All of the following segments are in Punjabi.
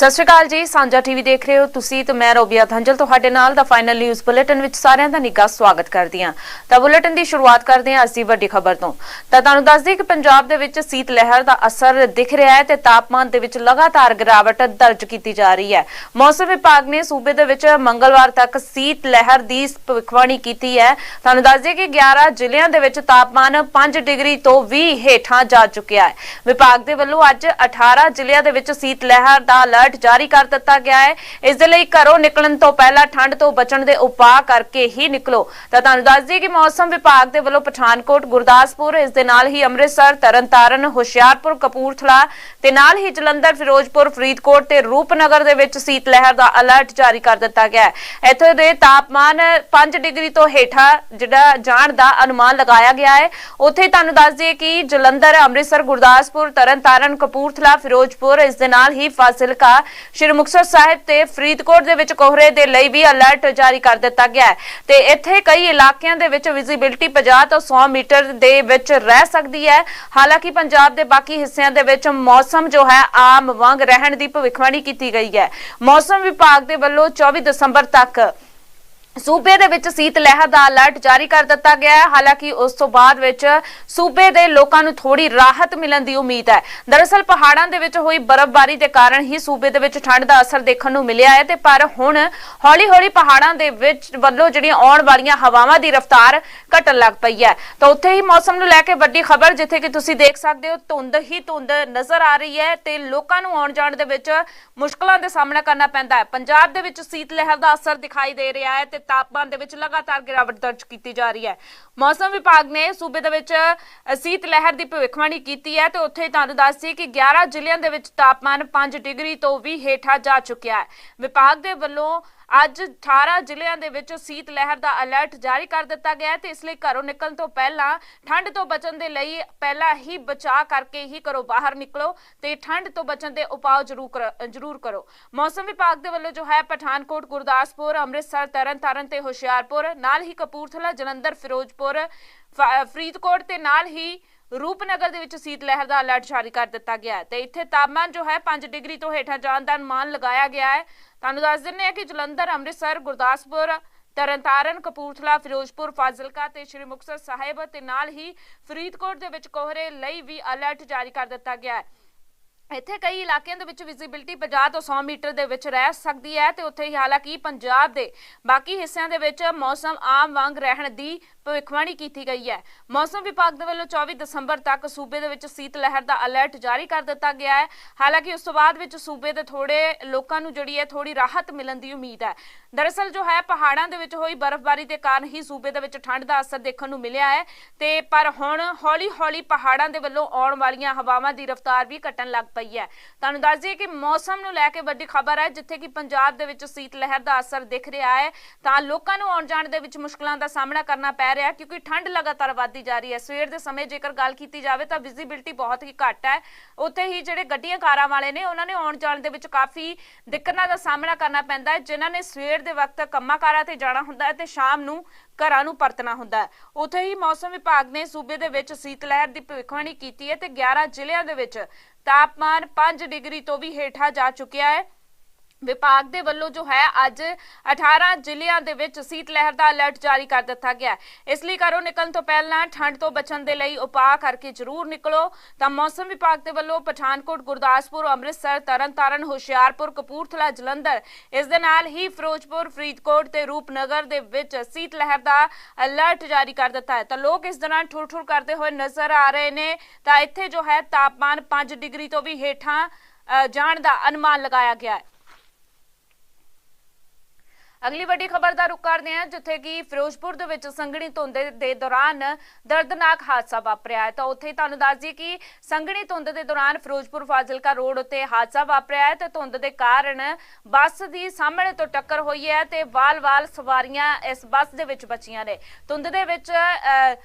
ਸਤਿ ਸ਼੍ਰੀ ਅਕਾਲ ਜੀ, ਸਾਂਝਾ ਟੀਵੀ ਦੇਖ ਰਹੇ ਹੋ ਤੁਸੀਂ ਤੇ ਮੈਂ ਰੋਬੀਆ ਧੰਜਲ ਤੁਹਾਡੇ ਨਾਲ ਦਾ ਫਾਈਨਲ ਨਿਊਜ਼ ਬੁਲੇਟਿਨ ਵਿੱਚ ਸਾਰਿਆਂ ਦਾ ਨਿੱਘਾ ਸਵਾਗਤ ਕਰਦੀ ਹਾਂ। ਤਾਂ ਬੁਲੇਟਿਨ ਦੀ ਸ਼ੁਰੂਆਤ ਕਰਦੇ ਹਾਂ ਅੱਜ ਦੀ ਵੱਡੀ ਖਬਰ ਤੋਂ। ਤਾਂ ਤੁਹਾਨੂੰ ਦੱਸ ਦਈਏ ਕਿ ਪੰਜਾਬ ਦੇ ਵਿੱਚ ਸੀਤ ਲਹਿਰ ਦਾ ਅਸਰ ਦਿਖ ਰਿਹਾ ਹੈ ਤੇ ਤਾਪਮਾਨ ਦੇ ਵਿੱਚ ਲਗਾਤਾਰ ਗਿਰਾਵਟ ਦਰਜ ਕੀਤੀ ਜਾ ਰਹੀ ਹੈ। ਮੌਸਮ ਵਿਭਾਗ ਨੇ ਸੂਬੇ ਦੇ ਵਿੱਚ ਮੰਗਲਵਾਰ ਤੱਕ ਸੀਤ ਲਹਿਰ ਦੀ ਭਵਿੱਖਬਾਣੀ ਕੀਤੀ ਹੈ। ਤੁਹਾਨੂੰ ਦੱਸ ਦਈਏ ਕਿ 11 ਜ਼ਿਲ੍ਹਿਆਂ ਦੇ ਵਿੱਚ ਤਾਪਮਾਨ 5 ਡਿਗਰੀ ਤੋਂ ਵੀ ਹੇਠਾਂ ਜਾ ਚੁੱਕਿਆ ਹੈ। ਵਿਭਾਗ ਦੇ ਵੱਲੋਂ ਅੱਜ 18 ਜ਼ਿਲ੍ਹਿਆਂ ਦੇ ਵਿੱਚ ਸੀਤ ਲਹਿਰ ਦਾ ਅਲਰਟ ਜਾਰੀ ਕਰ ਦਿੱਤਾ ਗਿਆ ਹੈ। ਇਸ ਦੇ ਲਈ ਘਰੋਂ ਨਿਕਲਣ ਤੋਂ ਪਹਿਲਾਂ ਠੰਡ ਤੋਂ ਬਚਣ ਦੇ ਉਪਾਅ ਕਰਕੇ ਹੀ ਨਿਕਲੋ। ਤਾਂ ਤੁਹਾਨੂੰ ਦੱਸ ਦਈਏ ਕਿ ਮੌਸਮ ਵਿਭਾਗ ਦੇ ਵੱਲੋਂ ਪਠਾਨਕੋਟ, ਗੁਰਦਾਸਪੁਰ, ਇਸ ਦੇ ਨਾਲ ਹੀ ਅੰਮ੍ਰਿਤਸਰ, ਤਰਨਤਾਰਨ, ਹੁਸ਼ਿਆਰਪੁਰ, ਕਪੂਰਥਲਾ ਤੇ ਨਾਲ ਹੀ ਜਲੰਧਰ, ਫਿਰੋਜ਼ਪੁਰ, ਫਰੀਦਕੋਟ ਤੇ ਰੂਪਨਗਰ ਦੇ ਵਿੱਚ ਸੀਤ ਲਹਿਰ ਦਾ ਅਲਰਟ ਜਾਰੀ ਕਰ ਦਿੱਤਾ ਗਿਆ ਹੈ। ਇੱਥੇ ਦੇ ਤਾਪਮਾਨ 5 ਡਿਗਰੀ ਤੋਂ ਹੇਠਾਂ ਜਿਹੜਾ ਜਾਣ ਦਾ ਅਨੁਮਾਨ ਲਗਾਇਆ ਗਿਆ ਹੈ। ਉੱਥੇ ਤੁਹਾਨੂੰ ਦੱਸ ਦਈਏ ਕਿ ਜਲੰਧਰ, ਅੰਮ੍ਰਿਤਸਰ, ਗੁਰਦਾਸਪੁਰ, ਤਰਨਤਾਰਨ, ਕਪੂਰਥਲਾ, ਫਿਰੋਜ਼ਪੁਰ ਇਸ ਦੇ ਨਾਲ ਹੀ ਫਾਜ਼ਿਲਕਾ ਸ਼੍ਰੀ ਮੁਕਤਸਰ ਸਾਹਿਬ ਤੇ ਫਰੀਦਕੋਟ ਦੇ ਵਿੱਚ ਕੋਹਰੇ ਦੇ ਲਈ ਵੀ ਅਲਰਟ ਜਾਰੀ ਕਰ ਦਿੱਤਾ ਗਿਆ ਹੈ। ਤੇ ਇੱਥੇ ਕਈ ਇਲਾਕਿਆਂ ਦੇ ਵਿੱਚ ਵਿਜ਼ਿਬਿਲਟੀ 50 ਤੋਂ 100 ਮੀਟਰ ਦੇ ਵਿੱਚ ਰਹਿ ਸਕਦੀ ਹੈ। ਹਾਲਾਂਕਿ ਪੰਜਾਬ ਦੇ ਬਾਕੀ ਹਿੱਸਿਆਂ ਦੇ ਵਿੱਚ ਮੌਸਮ ਜੋ ਹੈ, ਆਮ ਵਾਂਗ ਰਹਿਣ ਦੀ ਭਵਿੱਖਬਾਣੀ ਕੀਤੀ ਗਈ ਹੈ। ਮੌਸਮ ਵਿਭਾਗ ਦੇ ਵੱਲੋਂ 24 ਦਸੰਬਰ ਤੱਕ ਸੂਬੇ ਦੇ ਵਿੱਚ ਸੀਤ ਲਹਿਰ ਦਾ ਅਲਰਟ ਜਾਰੀ ਕਰ ਦਿੱਤਾ ਗਿਆ ਹੈ। ਹਾਲਾਂਕਿ ਉਸ ਤੋਂ ਬਾਅਦ ਵਿੱਚ ਸੂਬੇ ਦੇ ਲੋਕਾਂ ਨੂੰ ਥੋੜੀ ਰਾਹਤ ਮਿਲਣ ਦੀ ਉਮੀਦ ਹੈ। ਦਰਅਸਲ ਪਹਾੜਾਂ ਦੇ ਵਿੱਚ ਹੋਈ ਬਰਫ਼ਬਾਰੀ ਦੇ ਕਾਰਨ ਹੀ ਸੂਬੇ ਦੇ ਵਿੱਚ ਠੰਡ ਦਾ ਅਸਰ ਦੇਖਣ ਨੂੰ ਮਿਲਿਆ ਹੈ ਤੇ ਪਰ ਹੁਣ ਹੌਲੀ-ਹੌਲੀ ਪਹਾੜਾਂ ਦੇ ਵਿੱਚ ਵੱਲੋਂ ਜਿਹੜੀਆਂ ਆਉਣ ਵਾਲੀਆਂ ਹਵਾਵਾਂ ਦੀ ਰਫ਼ਤਾਰ ਘਟਣ ਲੱਗ ਪਈ ਹੈ। ਤਾਂ ਉੱਥੇ ਹੀ ਮੌਸਮ ਨੂੰ ਲੈ ਕੇ ਵੱਡੀ ਖਬਰ ਜਿੱਥੇ ਕਿ ਤੁਸੀਂ ਦੇਖ ਸਕਦੇ ਹੋ, ਧੁੰਦ ਹੀ ਧੁੰਦ ਨਜ਼ਰ ਆ ਰਹੀ ਹੈ ਤੇ ਲੋਕਾਂ ਨੂੰ ਆਉਣ ਜਾਣ ਦੇ ਵਿੱਚ ਮੁਸ਼ਕਲਾਂ ਦਾ ਸਾਹਮਣਾ ਕਰਨਾ ਪੈਂਦਾ ਹੈ। ਪੰਜਾਬ ਦੇ ਵਿੱਚ ਸੀਤ ਲਹਿਰ ਦਾ ਅਸਰ ਦਿਖਾਈ ਦੇ ਰਿਹਾ ਹੈ ਤੇ ਤਾਪਮਾਨ ਦੇ ਵਿੱਚ ਲਗਾਤਾਰ ਗਿਰਾਵਟ ਦਰਜ ਕੀਤੀ ਜਾ ਰਹੀ ਹੈ। ਮੌਸਮ ਵਿਭਾਗ ਨੇ ਸੂਬੇ ਦੇ ਵਿੱਚ ਸੀਤ ਲਹਿਰ ਦੀ ਭਵਿੱਖਬਾਣੀ ਕੀਤੀ ਹੈ ਤੇ ਉੱਥੇ ਤੁਹਾਨੂੰ ਦੱਸਦੀ ਕਿ 11 ਜ਼ਿਲ੍ਹਿਆਂ ਦੇ ਵਿੱਚ ਤਾਪਮਾਨ 5 ਡਿਗਰੀ ਤੋਂ ਵੀ ਹੇਠਾਂ ਜਾ ਚੁੱਕਿਆ ਹੈ। ਵਿਭਾਗ ਦੇ ਵੱਲੋਂ ਅੱਜ 18 ਜ਼ਿਲ੍ਹਿਆਂ ਦੇ ਵਿੱਚ ਸੀਤ ਲਹਿਰ ਦਾ ਅਲਰਟ ਜਾਰੀ ਕਰ ਦਿੱਤਾ ਗਿਆ ਹੈ ਤੇ ਇਸ ਲਈ ਘਰੋਂ ਨਿਕਲਣ ਤੋਂ ਪਹਿਲਾਂ ਠੰਡ ਤੋਂ ਬਚਣ ਦੇ ਲਈ ਪਹਿਲਾਂ ਹੀ ਬਚਾਅ ਕਰਕੇ ਹੀ ਘਰੋਂ ਬਾਹਰ ਨਿਕਲੋ ਤੇ ਠੰਡ ਤੋਂ ਬਚਣ ਦੇ ਉਪਾਅ ਜ਼ਰੂਰ ਕਰ- ਜ਼ਰੂਰ ਕਰੋ। ਮੌਸਮ ਵਿਭਾਗ ਦੇ ਵੱਲੋਂ ਜੋ ਹੈ ਪਠਾਨਕੋਟ, ਗੁਰਦਾਸਪੁਰ, ਅੰਮ੍ਰਿਤਸਰ, ਤਰਨਤਾਰਨ ਤੇ ਹੁਸ਼ਿਆਰਪੁਰ, ਨਾਲ ਹੀ ਕਪੂਰਥਲਾ, ਜਲੰਧਰ, ਫਿਰੋਜ਼ਪੁਰ, ਫ- ਫਰੀਦਕੋਟ ਤੇ ਨਾਲ ਹੀ ਰੂਪਨਗਰ ਦੇ ਵਿੱਚ ਸੀਤ ਲਹਿਰ ਦਾ ਅਲਰਟ ਜਾਰੀ ਕਰ ਦਿੱਤਾ ਗਿਆ ਹੈ ਤੇ ਇੱਥੇ ਤਾਪਮਾਨ ਜੋ ਹੈ 5 ਡਿਗਰੀ ਤੋਂ ਹੇਠਾਂ ਜਾਣ ਦਾ ਅਨੁਮਾਨ ਲਗਾਇਆ ਗਿਆ ਹੈ। ਤੁਹਾਨੂੰ ਦੱਸ ਦਿੰਦੇ ਹਾਂ ਕਿ ਜਲੰਧਰ, ਅੰਮ੍ਰਿਤਸਰ, ਗੁਰਦਾਸਪੁਰ, ਤਰਨਤਾਰਨ, ਕਪੂਰਥਲਾ, ਫਿਰੋਜ਼ਪੁਰ, ਫਾਜ਼ਿਲਕਾ ਤੇ ਸ਼੍ਰੀ ਮੁਕਤਸਰ ਸਾਹਿਬ ਤੇ ਨਾਲ ਹੀ ਫਰੀਦਕੋਟ ਦੇ ਵਿੱਚ ਕੋਹਰੇ ਲਈ ਵੀ ਅਲਰਟ ਜਾਰੀ ਕਰ ਦਿੱਤਾ ਗਿਆ ਹੈ। ਇੱਥੇ ਕਈ ਇਲਾਕਿਆਂ ਦੇ ਵਿੱਚ ਵਿਜ਼ਿਬਿਲਟੀ 50 ਤੋਂ 100 ਮੀਟਰ ਦੇ ਵਿੱਚ ਰਹਿ ਸਕਦੀ ਹੈ ਤੇ ਉੱਥੇ ਹੀ ਹਾਲਾਂਕਿ ਪੰਜਾਬ ਦੇ ਬਾਕੀ ਹਿੱਸਿਆਂ ਦੇ ਵਿੱਚ ਮੌਸਮ ਆਮ ਵਾਂਗ ਰਹਿਣ ਦੀ ਭਵਿੱਖਬਾਣੀ ਕੀਤੀ ਗਈ ਹੈ। ਮੌਸਮ ਵਿਭਾਗ ਦੇ ਵੱਲੋਂ 24 ਦਸੰਬਰ ਤੱਕ ਸੂਬੇ ਦੇ ਵਿੱਚ ਸੀਤ ਲਹਿਰ ਦਾ ਅਲਰਟ ਜਾਰੀ ਕਰ ਦਿੱਤਾ ਗਿਆ ਹੈ। ਹਾਲਾਂਕਿ ਉਸ ਤੋਂ ਬਾਅਦ ਵਿੱਚ ਸੂਬੇ ਦੇ ਥੋੜੇ ਲੋਕਾਂ ਨੂੰ ਜਿਹੜੀ ਹੈ ਥੋੜੀ ਰਾਹਤ ਮਿਲਣ ਦੀ ਉਮੀਦ ਹੈ। ਦਰਅਸਲ ਜੋ ਹੈ, ਪਹਾੜਾਂ ਦੇ ਵਿੱਚ ਹੋਈ ਬਰਫ਼ਬਾਰੀ ਦੇ ਕਾਰਨ ਹੀ ਸੂਬੇ ਦੇ ਵਿੱਚ ਠੰਡ ਦਾ ਅਸਰ ਦੇਖਣ ਨੂੰ ਮਿਲਿਆ ਹੈ। ਤੇ ਪਰ ਹੁਣ ਹੌਲੀ-ਹੌਲੀ ਪਹਾੜਾਂ ਦੇ ਵੱਲੋਂ ਆਉਣ ਵਾਲੀਆਂ ਹਵਾਵਾਂ ਦੀ ਰਫ਼ਤਾਰ ਵੀ ਘਟਣ ਲੱਗ ਪਈ ਹੈ। ਤੁਹਾਨੂੰ ਦੱਸ ਦਈਏ ਕਿ ਮੌਸਮ ਨੂੰ ਲੈ ਕੇ ਵੱਡੀ ਖਬਰ ਹੈ, ਜਿੱਥੇ ਕਿ ਪੰਜਾਬ ਦੇ ਵਿੱਚ ਸੀਤ ਲਹਿਰ ਦਾ ਅਸਰ ਦਿਖ ਰਿਹਾ ਹੈ। ਤਾਂ ਲੋਕਾਂ ਨੂੰ ਆਉਣ ਜਾਣ ਦੇ ਵਿੱਚ ਮੁਸ਼ਕਲਾਂ ਦਾ ਸਾਹਮਣਾ ਕਰਨਾ ਪੈ ਰਿਹਾ ਕਿਉਂਕਿ ਠੰਡ ਲਗਾਤਾਰ ਵਧਦੀ ਜਾ ਰਹੀ ਹੈ। ਸਵੇਰ ਦੇ ਸਮੇਂ ਜੇਕਰ ਗੱਲ ਕੀਤੀ ਜਾਵੇ ਤਾਂ ਵਿਜ਼ਿਬਿਲਟੀ ਬਹੁਤ ਹੀ ਘੱਟ ਹੈ। ਉੱਥੇ ਹੀ ਜਿਹੜੇ ਗੱਡੀਆਂ ਕਾਰਾਂ ਵਾਲੇ ਨੇ, ਉਹਨਾਂ ਨੇ ਆਉਣ ਜਾਣ ਦੇ ਵਿੱਚ ਕਾਫੀ ਦਿੱਕਤਾਂ ਦਾ ਸਾਹਮਣਾ ਕਰਨਾ ਪੈਂਦਾ ਹੈ, ਜਿਨ੍ਹਾਂ ਨੇ ਸਵੇਰ ਦੇ ਵਕਤ ਕੰਮਾਂ ਕਾਰਾਂ ਤੇ ਜਾਣਾ ਹੁੰਦਾ ਹੈ ਤੇ ਸ਼ਾਮ ਨੂੰ ਘਰਾਂ ਨੂੰ ਪਰਤਣਾ ਹੁੰਦਾ ਹੈ। ਉੱਥੇ ਹੀ ਮੌਸਮ ਵਿਭਾਗ ਨੇ ਸੂਬੇ ਦੇ ਵਿੱਚ ਸੀਤ ਲਹਿਰ ਦੀ ਭਵਿੱਖਬਾਣੀ ਕੀਤੀ ਹੈ ਤੇ 11 ਜ਼ਿਲ੍ਹਿਆਂ ਦੇ ਵਿੱਚ ਤਾਪਮਾਨ 5 ਡਿਗਰੀ ਤੋਂ ਵੀ ਹੇਠਾਂ ਜਾ ਚੁੱਕਿਆ ਹੈ। ਵਿਭਾਗ ਦੇ ਵੱਲੋਂ ਜੋ ਹੈ ਅੱਜ 18 ਜ਼ਿਲ੍ਹਿਆਂ ਦੇ ਵਿੱਚ ਸੀਤ ਲਹਿਰ ਦਾ ਅਲਰਟ ਜਾਰੀ ਕਰ ਦਿੱਤਾ ਗਿਆ ਇਸ ਲਈ ਘਰੋਂ ਨਿਕਲਣ ਤੋਂ ਪਹਿਲਾਂ ਠੰਡ ਤੋਂ ਬਚਣ ਦੇ ਲਈ ਉਪਾਅ ਕਰਕੇ ਜ਼ਰੂਰ ਨਿਕਲੋ। ਤਾਂ ਮੌਸਮ ਵਿਭਾਗ ਦੇ ਵੱਲੋਂ ਪਠਾਨਕੋਟ, ਗੁਰਦਾਸਪੁਰ, ਅੰਮ੍ਰਿਤਸਰ, ਤਰਨਤਾਰਨ, ਹੁਸ਼ਿਆਰਪੁਰ, ਕਪੂਰਥਲਾ, ਜਲੰਧਰ, ਇਸ ਦੇ ਨਾਲ ਹੀ ਫਿਰੋਜ਼ਪੁਰ, ਫਰੀਦਕੋਟ ਤੇ ਰੂਪਨਗਰ ਦੇ ਵਿੱਚ ਸੀਤ ਲਹਿਰ ਦਾ ਅਲਰਟ ਜਾਰੀ ਕਰ ਦਿੱਤਾ ਹੈ। ਤਾਂ ਲੋਕ ਇਸ ਦੌਰਾਨ ਠੁਰ-ਠੁਰ ਕਰਦੇ ਹੋਏ ਨਜ਼ਰ ਆ ਰਹੇ ਨੇ। ਤਾਂ ਇੱਥੇ ਜੋ ਹੈ ਤਾਪਮਾਨ 5 ਡਿਗਰੀ ਤੋਂ ਵੀ ਹੇਠਾਂ ਜਾਣ ਦਾ ਅਨੁਮਾਨ ਲਗਾਇਆ ਗਿਆ ਹੈ। ਅਗਲੀ ਵੱਡੀ ਖਬਰ ਦਾ ਰੁਕ ਕਰਦੇ ਹਾਂ ਜਿੱਥੇ ਕਿ ਫਿਰੋਜ਼ਪੁਰ ਦੇ ਵਿੱਚ ਸੰਘਣੀ ਧੁੰਦ ਦੇ ਦੌਰਾਨ ਦਰਦਨਾਕ ਹਾਦਸਾ ਵਾਪਰਿਆ ਹੈ। ਤਾਂ ਉੱਥੇ ਤੁਹਾਨੂੰ ਦੱਸ ਦਈਏ ਕਿ ਸੰਘਣੀ ਧੁੰਦ ਦੇ ਦੌਰਾਨ ਫਿਰੋਜ਼ਪੁਰ ਫਾਜ਼ਿਲਕਾ ਰੋਡ ਉੱਤੇ ਹਾਦਸਾ ਵਾਪਰਿਆ ਹੈ ਤੇ ਧੁੰਦ ਦੇ ਕਾਰਨ ਬੱਸ ਦੀ ਸਾਹਮਣੇ ਤੋਂ ਟੱਕਰ ਹੋਈ ਹੈ ਤੇ ਵਾਲ-ਵਾਲ ਸਵਾਰੀਆਂ ਇਸ ਬੱਸ ਦੇ ਵਿੱਚ ਬਚੀਆਂ ਨੇ। ਧੁੰਦ ਦੇ ਵਿੱਚ ਅ,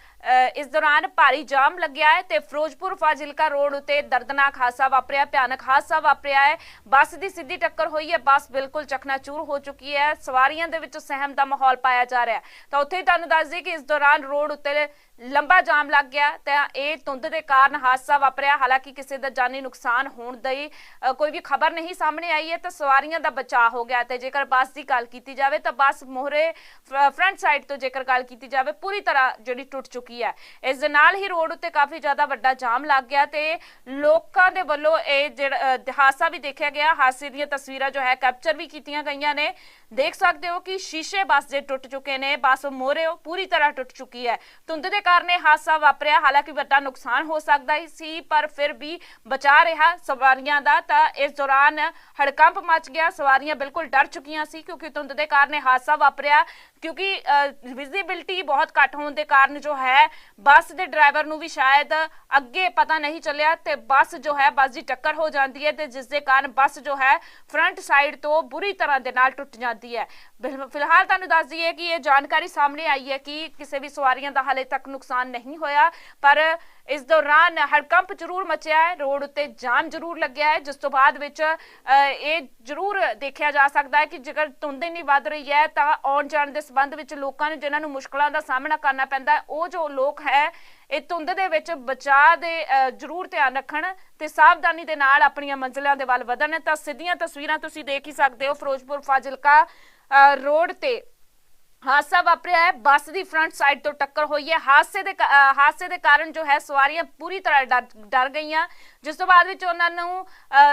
ਇਸ ਦੌਰਾਨ ਭਾਰੀ ਜਾਮ ਲੱਗਿਆ ਹੈ ਤੇ ਫਿਰੋਜ਼ਪੁਰ ਫਾਜ਼ਿਲਕਾ ਰੋਡ ਉੱਤੇ ਦਰਦਨਾਕ ਹਾਦਸਾ ਵਾਪਰਿਆ ਭਿਆਨਕ ਹਾਦਸਾ ਵਾਪਰਿਆ ਹੈ। ਬੱਸ ਦੀ ਸਿੱਧੀ ਟੱਕਰ ਹੋਈ ਹੈ ਬੱਸ ਬਿਲਕੁਲ ਚਕਨਾਚੂਰ ਹੋ ਚੁੱਕੀ ਹੈ ਸਵਾਰ ਸਵਾਰੀਆਂ ਦੇ ਵਿੱਚ ਸਹਿਮ ਦਾ ਮਾਹੌਲ ਪਾਇਆ ਜਾ ਰਿਹਾ ਤਾਂ ਉੱਥੇ ਹੀ ਤੁਹਾਨੂੰ ਦੱਸ ਦਈਏ ਕਿ ਇਸ ਦੌਰਾਨ ਰੋਡ ਉੱਤੇ ਲੰਬਾ ਜਾਮ ਲੱਗ ਗਿਆ ਤਾਂ ਇਹ ਧੁੰਦ ਦੇ ਕਾਰਨ ਹਾਦਸਾ ਵਾਪਰਿਆ। ਹਾਲਾਂਕਿ ਕਿਸੇ ਦਾ ਜਾਨੀ ਨੁਕਸਾਨ ਹੋਣ ਦੀ ਕੋਈ ਵੀ ਖਬਰ ਨਹੀਂ ਸਾਹਮਣੇ ਆਈ ਹੈ ਤਾਂ ਸਵਾਰੀਆਂ ਦਾ ਬਚਾਅ ਹੋ ਗਿਆ ਤੇ ਜੇਕਰ ਬੱਸ ਦੀ ਗੱਲ ਕੀਤੀ ਜਾਵੇ ਤਾਂ ਬੱਸ ਮੋਹਰੇ ਫਰੰਟ ਸਾਈਡ ਤੋਂ ਜੇਕਰ ਗੱਲ ਕੀਤੀ ਜਾਵੇ ਪੂਰੀ ਤਰ੍ਹਾਂ ਜਿਹੜੀ ਟੁੱਟ ਚੁੱਕੀ ਹੈ। ਇਸ ਦੇ ਨਾਲ ਹੀ ਰੋਡ ਉੱਤੇ ਕਾਫੀ ਜ਼ਿਆਦਾ ਵੱਡਾ ਜਾਮ ਲੱਗ ਗਿਆ ਤੇ ਲੋਕਾਂ ਦੇ ਵੱਲੋਂ ਇਹ ਜਿਹੜਾ ਹਾਦਸਾ ਵੀ ਦੇਖਿਆ ਗਿਆ। ਹਾਦਸੇ ਦੀਆਂ ਤਸਵੀਰਾਂ ਜੋ ਹੈ ਕੈਪਚਰ ਵੀ ਕੀਤੀਆਂ ਗਈਆਂ ਨੇ। ਦੇਖ ਸਕਦੇ ਹੋ ਕਿ ਸ਼ੀਸ਼ੇ ਬੱਸ ਦੇ ਟੁੱਟ ਚੁੱਕੇ ਨੇ। ਬੱਸ ਮੋਹਰੇ ਪੂਰੀ ਤਰ੍ਹਾਂ ਟੁੱਟ ਚੁੱਕੀ ਹੈ। ਧੁੰਦ ਦੇ ਕਾਰਨ ਇਹ ਹਾਦਸਾ ਵਾਪਰਿਆ, ਹਾਲਾਂਕਿ ਵੱਡਾ ਨੁਕਸਾਨ ਹੋ ਸਕਦਾ ਸੀ, ਪਰ ਫਿਰ ਵੀ ਬਚਾ ਰਿਹਾ ਸਵਾਰੀਆਂ ਦਾ, ਤਾਂ ਇਸ ਦੌਰਾਨ ਹੜਕੰਪ ਮਚ ਗਿਆ, ਸਵਾਰੀਆਂ ਬਿਲਕੁਲ ਡਰ ਚੁੱਕੀਆਂ ਸੀ, ਕਿਉਂਕਿ ਧੁੰਦ ਦੇ ਕਾਰਨ ਇਹ ਹਾਦਸਾ ਵਾਪਰਿਆ। ਕਿਉਂਕਿ ਵਿਜ਼ਿਬਿਲਟੀ ਬਹੁਤ ਘੱਟ ਹੋਣ ਦੇ ਕਾਰਨ ਜੋ ਹੈ, ਬੱਸ ਦੇ ਡਰਾਈਵਰ ਨੂੰ ਵੀ ਸ਼ਾਇਦ ਅੱਗੇ ਪਤਾ ਨਹੀਂ ਚੱਲਿਆ ਤੇ ਬੱਸ ਜੋ ਹੈ, ਬੱਸ ਦੀ ਟੱਕਰ ਹੋ ਜਾਂਦੀ ਹੈ ਤੇ ਜਿਸ ਦੇ ਕਾਰਨ ਬੱਸ ਜੋ ਹੈ ਫਰੰਟ ਸਾਈਡ ਤੋਂ ਬੁਰੀ ਤਰ੍ਹਾਂ ਦੇ ਨਾਲ ਟੁੱਟ ਜਾਂਦੀ ਹੈ। ਬਿਲ- ਫਿਲਹਾਲ ਤੁਹਾਨੂੰ ਦੱਸ ਦਈਏ ਕਿ ਇਹ ਜਾਣਕਾਰੀ ਸਾਹਮਣੇ ਆਈ ਹੈ ਕਿ ਕਿਸੇ ਵੀ ਸਵਾਰੀਆਂ ਦਾ ਹਾਲੇ ਤੱਕ ਨੁਕਸਾਨ ਨਹੀਂ ਹੋਇਆ, ਪਰ ਇਸ ਦੌਰਾਨ ਹੜਕੰਪ ਜ਼ਰੂਰ ਮਚਿਆ ਹੈ, ਰੋਡ ਉੱਤੇ ਜਾਮ ਜ਼ਰੂਰ ਲੱਗਿਆ ਹੈ, ਜਿਸ ਤੋਂ ਬਾਅਦ ਵਿੱਚ ਇਹ ਜ਼ਰੂਰ ਦੇਖਿਆ ਜਾ ਸਕਦਾ ਹੈ ਕਿ ਜੇਕਰ ਧੁੰਦ ਇੰਨੀ ਵੱਧ ਰਹੀ ਹੈ, ਤਾਂ ਆਉਣ ਜਾਣ ਦੇ ਸੰਬੰਧ ਵਿੱਚ ਲੋਕਾਂ ਨੂੰ ਜਿਨ੍ਹਾਂ ਨੂੰ ਮੁਸ਼ਕਲਾਂ ਦਾ ਸਾਹਮਣਾ ਕਰਨਾ ਪੈਂਦਾ ਉਹ ਜੋ ਲੋਕ ਹੈ, ਇਹ ਧੁੰਦ ਦੇ ਵਿੱਚ ਬਚਾਅ ਦੇ ਜ਼ਰੂਰ ਧਿਆਨ ਰੱਖਣ ਤੇ ਸਾਵਧਾਨੀ ਦੇ ਨਾਲ ਆਪਣੀਆਂ ਮੰਜ਼ਿਲਾਂ ਦੇ ਵੱਲ ਵਧਣ, ਤਾਂ ਸਿੱਧੀਆਂ ਤਸਵੀਰਾਂ ਤੁਸੀਂ ਦੇਖ ਹੀ ਸਕਦੇ ਹੋ, ਫਿਰੋਜ਼ਪੁਰ ਫਾਜ਼ਿਲਕਾ ਰੋਡ ਤੇ। ਹਾਦਸਾ ਵਾਪਰਿਆ ਹੈ। ਬੱਸ ਦੀ ਫਰੰਟ ਸਾਈਡ ਤੋਂ ਟੱਕਰ ਹੋਈ ਹੈ। ਹਾਦਸੇ ਦੇ ਕਾ- ਹਾਦਸੇ ਦੇ ਕਾਰਨ ਜੋ ਹੈ, ਸਵਾਰੀਆਂ ਪੂਰੀ ਤਰ੍ਹਾਂ ਡਰ- ਡਰ ਗਈਆਂ। ਜਿਸ ਤੋਂ ਬਾਅਦ ਵਿੱਚ ਉਹਨਾਂ ਨੂੰ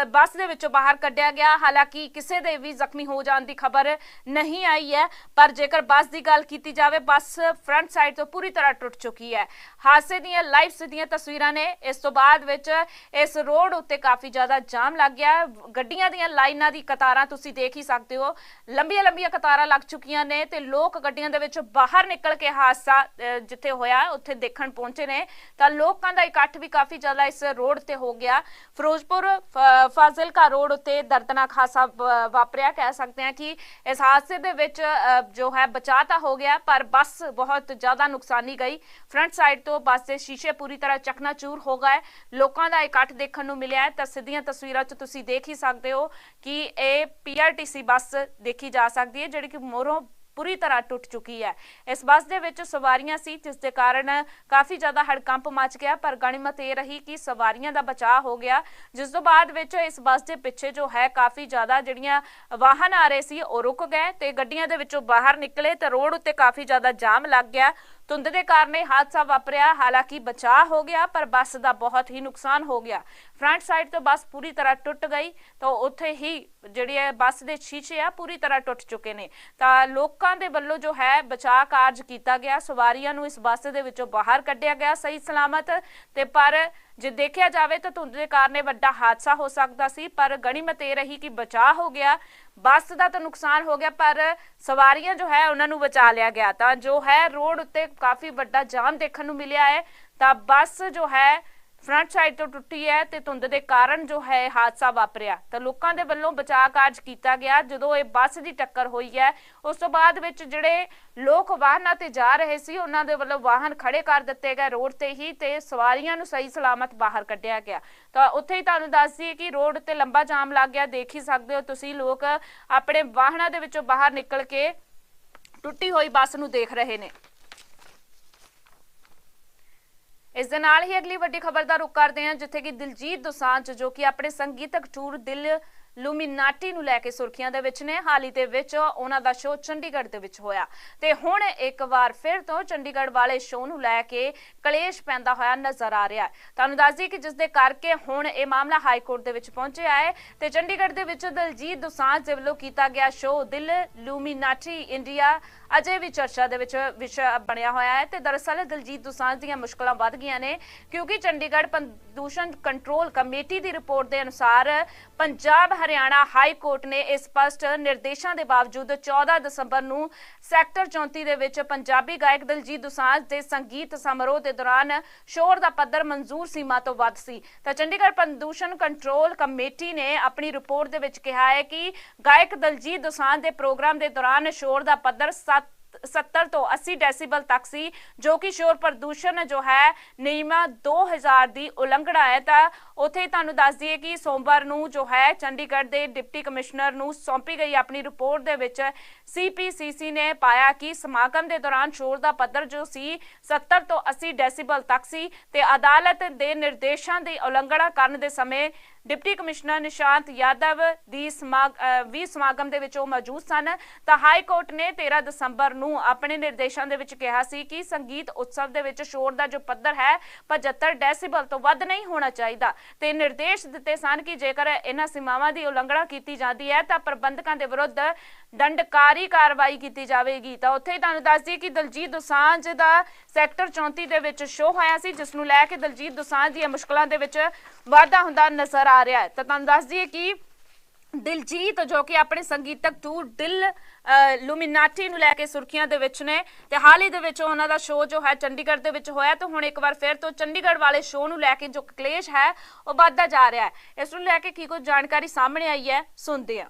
ਬੱਸ ਦੇ ਵਿੱਚੋਂ ਬਾਹਰ ਕੱਢਿਆ ਗਿਆ। ਹਾਲਾਂਕਿ ਕਿਸੇ ਦੇ ਵੀ ਜ਼ਖਮੀ ਹੋ ਜਾਣ ਦੀ ਖਬਰ ਨਹੀਂ ਆਈ ਹੈ। ਪਰ ਜੇਕਰ ਬੱਸ ਦੀ ਗੱਲ ਕੀਤੀ ਜਾਵੇ, ਬੱਸ ਫਰੰਟ ਸਾਈਡ ਤੋਂ ਪੂਰੀ ਤਰ੍ਹਾਂ ਟੁੱਟ ਚੁੱਕੀ ਹੈ। ਹਾਦਸੇ ਦੀਆਂ ਲਾਈਵ ਸਿੱਧੀਆਂ ਤਸਵੀਰਾਂ ਨੇ। ਇਸ ਤੋਂ ਬਾਅਦ ਵਿੱਚ ਇਸ ਰੋਡ ਉੱਤੇ ਕਾਫੀ ਜ਼ਿਆਦਾ ਜਾਮ ਲੱਗ ਗਿਆ। ਗੱਡੀਆਂ ਦੀਆਂ ਲਾਈਨਾਂ ਦੀ ਕਤਾਰਾਂ ਤੁਸੀਂ ਦੇਖ ਹੀ ਸਕਦੇ ਹੋ। ਲੰਬੀਆਂ ਲੰਬੀਆਂ ਕਤਾਰਾਂ ਲੱਗ ਚੁੱਕੀਆਂ ਨੇ ਤੇ ਲੋਕ ਗੱਡੀਆਂ ਦੇ ਵਿੱਚ ਬਾਹਰ ਨਿਕਲ ਕੇ ਹਾਦਸਾ ਜਿੱਥੇ ਹੋਇਆ, ਉੱਥੇ ਦੇਖਣ ਪਹੁੰਚੇ ਨੇ। ਤਾਂ ਲੋਕਾਂ ਦਾ ਇਕੱਠ ਵੀ ਕਾਫੀ ਜ਼ਿਆਦਾ ਇਸ ਰੋਡ ਤੇ ਹੋ ਗਿਆ। ਫਿਰੋਜ਼ਪੁਰ ਫਾਜ਼ਿਲਕਾ ਰੋਡ ਉੱਤੇ ਦਰਦਨਾਕ ਹਾਦਸਾ ਵਾਪਰਿਆ। ਕਹਿ ਸਕਦੇ ਹਾਂ ਕਿ ਇਸ ਹਾਦਸੇ ਦੇ ਵਿੱਚ ਜੋ ਹੈ, ਬਚਾਅ ਤਾਂ ਹੋ ਗਿਆ, ਪਰ ਬੱਸ ਬਹੁਤ ਜ਼ਿਆਦਾ ਨੁਕਸਾਨੀ ਗਈ। ਫਰੰਟ ਸਾਈਡ ਤੋਂ ਬੱਸ ਦੇ ਸ਼ੀਸ਼ੇ ਪੂਰੀ ਤਰ੍ਹਾਂ ਚਕਨਾਚੂਰ ਹੋ ਗਏ। ਲੋਕਾਂ ਦਾ ਇਕੱਠ ਦੇਖਣ ਨੂੰ ਮਿਲਿਆ ਤਾਂ ਸਿੱਧੀਆਂ ਤਸਵੀਰਾਂ 'ਚ ਤੁਸੀਂ ਦੇਖ ਹੀ ਸਕਦੇ ਹੋ ਕਿ ਇਹ ਪੀਆਰਟੀਸੀ ਬੱਸ ਦੇਖੀ ਜਾ ਸਕਦੀ ਹੈ, ਜਿਹੜੀ ਕਿ ਮੋਰੋਂ ਪੂਰੀ ਤਰ੍ਹਾਂ ਟੁੱਟ ਚੁੱਕੀ ਹੈ। ਇਸ ਬੱਸ ਦੇ ਵਿੱਚ ਸਵਾਰੀਆਂ ਸੀ, ਜਿਸ ਦੇ ਕਾਰਨ ਕਾਫੀ ਜ਼ਿਆਦਾ ਹੜਕੰਪ ਮਚ ਗਿਆ, ਪਰ ਗਣਿਮਤ ਇਹ ਰਹੀ ਕਿ ਸਵਾਰੀਆਂ ਦਾ ਬਚਾਅ ਹੋ ਗਿਆ। ਜਿਸ ਤੋਂ ਬਾਅਦ ਵਿੱਚ ਇਸ ਬੱਸ ਦੇ ਪਿੱਛੇ ਜੋ ਹੈ, ਕਾਫੀ ਜ਼ਿਆਦਾ ਜਿਹੜੀਆਂ ਵਾਹਨ ਆ ਰਹੇ ਸੀ, ਉਹ ਰੁਕ ਗਏ ਤੇ ਗੱਡੀਆਂ ਦੇ ਵਿੱਚੋਂ ਬਾਹਰ ਨਿਕਲੇ ਤੇ ਰੋਡ ਉੱਤੇ ਕਾਫੀ ਜ਼ਿਆਦਾ ਜਾਮ ਲੱਗ ਗਿਆ। ਧੁੰਦ ਦੇ ਕਾਰਨ ਇਹ ਹਾਦਸਾ ਵਾਪਰਿਆ। ਹਾਲਾਂਕਿ ਬਚਾਅ ਹੋ ਗਿਆ, ਪਰ ਬੱਸ ਦਾ ਬਹੁਤ ਹੀ ਨੁਕਸਾਨ ਹੋ ਗਿਆ। ਫਰੰਟ ਸਾਈਡ ਤੋਂ ਬੱਸ ਪੂਰੀ ਤਰ੍ਹਾਂ ਟੁੱਟ ਗਈ, ਤਾਂ ਉੱਥੇ ਹੀ ਜਿਹੜੀ ਹੈ ਬੱਸ ਦੇ ਸ਼ੀਸ਼ੇ ਆ, ਪੂਰੀ ਤਰ੍ਹਾਂ ਟੁੱਟ ਚੁੱਕੇ ਨੇ। ਤਾਂ ਲੋਕਾਂ ਦੇ ਵੱਲੋਂ ਜੋ ਹੈ ਬਚਾਅ ਕਾਰਜ ਕੀਤਾ ਗਿਆ। ਸਵਾਰੀਆਂ ਨੂੰ ਇਸ ਬੱਸ ਦੇ ਵਿੱਚੋਂ ਬਾਹਰ ਕੱਢਿਆ ਗਿਆ, ਸਹੀ ਸਲਾਮਤ। ਤੇ ਪਰ ਜੇ ਦੇਖਿਆ ਜਾਵੇ ਤਾਂ ਧੁੰਦ ਦੇ ਕਾਰਨ ਇਹ ਵੱਡਾ ਹਾਦਸਾ ਹੋ ਸਕਦਾ ਸੀ, ਪਰ ਗਣੀਮਤ ਇਹ ਰਹੀ ਕਿ ਬਚਾਅ ਹੋ ਗਿਆ, ਬੱਸ ਦਾ ਤਾਂ ਨੁਕਸਾਨ ਹੋ ਗਿਆ, ਪਰ ਸਵਾਰੀਆਂ ਜੋ ਹੈ ਉਹਨਾਂ ਨੂੰ ਬਚਾ ਲਿਆ ਗਿਆ। ਤਾਂ ਜੋ ਹੈ ਰੋਡ ਉੱਤੇ ਕਾਫੀ ਵੱਡਾ ਜਾਮ ਦੇਖਣ ਨੂੰ ਮਿਲਿਆ ਹੈ, ਤਾਂ ਬੱਸ ਜੋ ਹੈ ਫਰੰਟ ਸਾਈਡ ਤੋਂ ਟੁੱਟੀ ਹੈ ਤੇ ਧੁੰਦ ਦੇ ਕਾਰਨ ਜੋ ਹੈ ਹਾਦਸਾ ਵਾਪਰਿਆ। ਤਾਂ ਲੋਕਾਂ ਦੇ ਵੱਲੋਂ ਬਚਾਅ ਕਾਰਜ ਕੀਤਾ ਗਿਆ। ਜਦੋਂ ਇਹ ਬੱਸ ਦੀ ਟੱਕਰ ਹੋਈ ਹੈ, ਉਸ ਤੋਂ ਬਾਅਦ ਵਿੱਚ ਜਿਹੜੇ ਲੋਕ ਵਾਹਨਾਂ ਤੇ ਜਾ ਰਹੇ ਸੀ, ਉਹਨਾਂ ਦੇ ਵੱਲੋਂ ਵਾਹਨ ਖੜੇ ਕਰ ਦਿੱਤੇ ਗਏ ਰੋਡ ਤੇ ਹੀ ਤੇ ਸਵਾਰੀਆਂ ਨੂੰ ਸਹੀ ਸਲਾਮਤ ਬਾਹਰ ਕੱਢਿਆ ਗਿਆ। ਤਾਂ ਉੱਥੇ ਹੀ ਤੁਹਾਨੂੰ ਦੱਸ ਦਈਏ ਕਿ ਰੋਡ ਤੇ ਲੰਬਾ ਜਾਮ ਲੱਗ ਗਿਆ। ਦੇਖ ਹੀ ਸਕਦੇ ਹੋ ਤੁਸੀਂ ਲੋਕ ਆਪਣੇ ਵਾਹਨਾਂ ਦੇ ਵਿੱਚੋਂ ਬਾਹਰ ਨਿਕਲ ਕੇ ਟੁੱਟੀ ਹੋਈ ਬੱਸ ਨੂੰ ਦੇਖ ਰਹੇ ਨੇ। ਇਸ ਦੇ ਨਾਲ ਹੀ ਅਗਲੀ ਵੱਡੀ ਖਬਰ ਦਾ ਰੁਕ ਕਰਦੇ ਹਾਂ, ਜਿੱਥੇ ਕਿ ਦਿਲਜੀਤ ਦੋਸਾਂਝ, ਜੋ ਕਿ ਆਪਣੇ ਸੰਗੀਤਕ ਟੂਰ ਦਿਲ ਲੂਮੀਨਾਟੀ ਨੂੰ ਲੈ ਕੇ ਸੁਰਖੀਆਂ ਦੇ ਵਿੱਚ ਨੇ, ਹਾਲ ਹੀ ਵਿੱਚ ਉਹਨਾਂ ਦਾ ਸ਼ੋਅ ਚੰਡੀਗੜ੍ਹ ਦੇ ਵਿੱਚ ਹੋਇਆ। ਤੇ ਹੁਣ ਇੱਕ ਵਾਰ ਫਿਰ ਤੋਂ ਚੰਡੀਗੜ੍ਹ ਵਾਲੇ ਸ਼ੋਅ ਨੂੰ ਲੈ ਕੇ ਕਲੇਸ਼ ਪੈਂਦਾ ਹੋਇਆ ਨਜ਼ਰ ਆ ਰਿਹਾ ਹੈ। ਤੁਹਾਨੂੰ ਦੱਸ ਦਈਏ ਕਿ ਜਿਸ ਦੇ ਕਰਕੇ ਹੁਣ ਇਹ ਮਾਮਲਾ ਹਾਈ ਕੋਰਟ ਦੇ ਵਿੱਚ ਪਹੁੰਚਿਆ ਹੈ। ਤੇ ਚੰਡੀਗੜ੍ਹ ਦੇ ਵਿੱਚ ਦਲਜੀਤ ਦੋਸਾਂਝ ਦੇ ਵੱਲੋਂ ਕੀਤਾ ਗਿਆ ਸ਼ੋਅ ਦਿਲ ਲੂਮੀਨਾਟੀ ਇੰਡੀਆ ਅਜੇ ਵੀ ਚਰਚਾ ਦੇ ਵਿੱਚ ਵਿਸ਼ਾ ਬਣਿਆ ਹੋਇਆ ਹੈ ਤੇ ਦਰਅਸਲ ਦਲਜੀਤ ਦੋਸਾਂਝ ਦੀਆਂ ਮੁਸ਼ਕਲਾਂ ਵੱਧ ਗਈਆਂ ਨੇ, ਕਿਉਂਕਿ ਚੰਡੀਗੜ੍ਹ ਪ੍ਰਦੂਸ਼ਣ ਕੰਟਰੋਲ ਕਮੇਟੀ ਦੀ ਰਿਪੋਰਟ ਦੇ ਅਨੁਸਾਰ ਪੰਜਾਬ ਹਰਿਆਣਾ ਹਾਈ ਕੋਰਟ ਨੇ ਇਸ ਸਪਸ਼ਟ ਨਿਰਦੇਸ਼ਾਂ ਦੇ ਬਾਵਜੂਦ 14 ਦਸੰਬਰ ਨੂੰ ਸੈਕਟਰ 34 ਦੇ ਵਿੱਚ ਪੰਜਾਬੀ ਗਾਇਕ ਦਲਜੀਤ ਦੋਸਾਂਝ ਦੇ ਸੰਗੀਤ ਸਮਾਰੋਹ ਦੇ ਦੌਰਾਨ ਸ਼ੋਰ ਦਾ ਪੱਧਰ ਮਨਜ਼ੂਰ ਸੀਮਾ ਤੋਂ ਵੱਧ ਸੀ। ਤਾਂ ਚੰਡੀਗੜ੍ਹ ਪ੍ਰਦੂਸ਼ਣ ਕੰਟਰੋਲ ਕਮੇਟੀ ਨੇ ਆਪਣੀ ਰਿਪੋਰਟ ਦੇ ਵਿੱਚ ਕਿਹਾ ਹੈ ਕਿ ਗਾਇਕ ਦਲਜੀਤ ਦੋਸਾਂਝ ਦੇ ਪ੍ਰੋਗਰਾਮ ਦੇ ਦੌਰਾਨ ਸ਼ੋਰ ਦਾ ਪੱਧਰ 7 70 ਤੋਂ 80 ਡੈਸੀਬਲ ਤੱਕ ਸੀ, ਜੋ ਕਿ ਸ਼ੋਰ ਪ੍ਰਦੂਸ਼ਣ ਜੋ ਹੈ ਨਿਯਮਾਂ 2000 ਦੀ ਉਲੰਘਣਾ ਹੈ। ਤਾਂ ਉੱਥੇ ਤੁਹਾਨੂੰ ਦੱਸ ਦਈਏ ਕਿ ਸੋਮਵਾਰ ਨੂੰ ਜੋ ਹੈ, ਚੰਡੀਗੜ੍ਹ ਦੇ ਡਿਪਟੀ ਕਮਿਸ਼ਨਰ ਨੂੰ ਸੌਂਪੀ ਗਈ ਆਪਣੀ ਰਿਪੋਰਟ ਦੇ ਵਿੱਚ ਸੀਪੀਸੀਸੀ ਨੇ ਪਾਇਆ ਕਿ ਸਮਾਗਮ ਦੇ ਦੌਰਾਨ ਸ਼ੋਰ ਦਾ ਪੱਧਰ ਜੋ ਸੀ 70 ਤੋਂ 80 ਡੈਸੀਬਲ ਤੱਕ ਸੀ ਤੇ ਅਦਾਲਤ ਦੇ ਨਿਰਦੇਸ਼ਾਂ ਦੀ ਉਲੰਘਣਾ ਕਰਨ ਦੇ ਸਮੇਂ ਡਿਪਟੀ ਕਮਿਸ਼ਨਰ ਨਿਸ਼ਾਂਤ ਯਾਦਵ ਦੀ ਵੀ ਸਮਾਗਮ ਦੇ ਵਿੱਚ ਉਹ ਮੌਜੂਦ ਸਨ। ਤਾਂ ਹਾਈ ਕੋਰਟ ਨੇ 13 ਦਸੰਬਰ ਨੂੰ ਆਪਣੇ ਨਿਰਦੇਸ਼ਾਂ ਦੇ ਵਿੱਚ ਕਿਹਾ ਸੀ ਕਿ ਸੰਗੀਤ ਉਤਸਵ ਦੇ ਵਿੱਚ ਸ਼ੋਰ ਦਾ ਜੋ ਪੱਧਰ ਹੈ 75 ਡੈਸੀਬਲ ਤੋਂ ਵੱਧ ਨਹੀਂ ਹੋਣਾ ਚਾਹੀਦਾ। ਤੇ ਨਿਰਦੇਸ਼ ਦਿੱਤੇ ਸਨ ਕਿ ਜੇਕਰ ਇਹਨਾਂ ਸੀਮਾਵਾਂ ਦੀ ਉਲੰਘਣਾ ਕੀਤੀ ਜਾਂਦੀ ਹੈ, ਤਾਂ ਪ੍ਰਬੰਧਕਾਂ ਦੇ ਵਿਰੁੱਧ ਦੰਡਕਾਰੀ ਕਾਰਵਾਈ ਕੀਤੀ ਜਾਵੇਗੀ। ਤਾਂ ਉੱਥੇ ਹੀ ਤੁਹਾਨੂੰ ਦੱਸ ਦਈਏ ਕਿ ਦਲਜੀਤ ਦੋਸਾਂਝ ਦਾ ਸੈਕਟਰ 34 ਦੇ ਵਿੱਚ ਸ਼ੋਅ ਹੋਇਆ ਸੀ ਜਿਸ ਨੂੰ ਲੈ ਕੇ ਦਲਜੀਤ ਦੋਸਾਂਝ ਦੀਆਂ ਮੁਸ਼ਕਲਾਂ ਦੇ ਵਿੱਚ ਵਾਧਾ ਹੁੰਦਾ ਨਜ਼ਰ ਆ ਰਿਹਾ ਹੈ। ਤਾਂ ਤੁਹਾਨੂੰ ਦੱਸ ਦਈਏ ਕਿ ਦਿਲਜੀਤ ਜੋ ਕਿ ਆਪਣੇ ਸੰਗੀਤਕ ਟੂਰ ਦਿਲ ਅ, ਨੂੰ ਲੈ ਕੇ ਸੁਰਖੀਆਂ ਦੇ ਵਿੱਚ ਨੇ ਤੇ ਹਾਲ ਹੀ ਦੇ ਵਿੱਚ ਉਹਨਾਂ ਦਾ ਸ਼ੋਅ ਜੋ ਹੈ ਚੰਡੀਗੜ੍ਹ ਦੇ ਵਿੱਚ ਹੋਇਆ ਤੇ ਹੁਣ ਇੱਕ ਵਾਰ ਫਿਰ ਤੋਂ ਚੰਡੀਗੜ੍ਹ ਵਾਲੇ ਸ਼ੋਅ ਨੂੰ ਲੈ ਕੇ ਜੋ ਕਲੇਸ਼ ਹੈ ਉਹ ਵੱਧਦਾ ਜਾ ਰਿਹਾ ਹੈ। ਇਸ ਨੂੰ ਲੈ ਕੇ ਕੀ ਕੁਝ ਜਾਣਕਾਰੀ ਸਾਹਮਣੇ ਆਈ ਹੈ ਸੁਣਦੇ ਹਾਂ।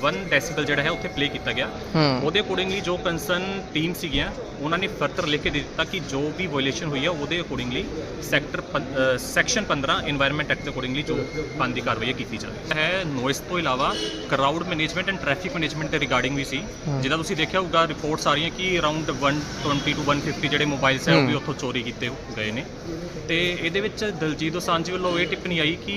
1 ਡੈਸੀਬਲ ਜਿਹੜਾ ਹੈ ਉੱਥੇ ਪਲੇ ਕੀਤਾ ਗਿਆ। ਉਹਦੇ ਅਕੋਰਡਿੰਗਲੀ ਜੋ ਕੰਸਰਨ ਟੀਮ ਸੀਗੀਆਂ ਉਹਨਾਂ ਨੇ ਫਰਦਰ ਲਿਖ ਕੇ ਦੇ ਦਿੱਤਾ ਕਿ ਜੋ ਵੀ ਵਾਇਓਲੇਸ਼ਨ ਹੋਈ ਹੈ ਉਹਦੇ accordingly sector section 15 environment act ਦੇ ਅਕੋਰਡਿੰਗਲੀ ਜੋ ਪੰਨ ਦੀ ਕਾਰਵਾਈ ਕੀਤੀ ਜਾ ਰਹੀ ਹੈ ਨੋਇਸ ਤੋਂ ਇਲਾਵਾ crowd management and traffic management ਦੇ ਰਿਗਾਰਡਿੰਗ ਵੀ ਸੀ। ਜਿਹਦਾ ਤੁਸੀਂ ਦੇਖਿਆ ਹੋਊਗਾ ਰਿਪੋਰਟਸ ਆ ਰਹੀਆਂ ਕਿ ਅਰਾਊਂਡ 120 ਟੂ 150 ਜਿਹੜੇ ਮੋਬਾਈਲਸ ਹੈ ਉਹ ਵੀ ਉੱਥੋਂ ਚੋਰੀ ਕੀਤੇ ਗਏ ਨੇ। ਤੇ ਇਹਦੇ ਵਿੱਚ ਦਲਜੀਤ ਦੋਸਾਂਝ ਵੱਲੋਂ ਇਹ ਟਿੱਪਣੀ ਆਈ ਕਿ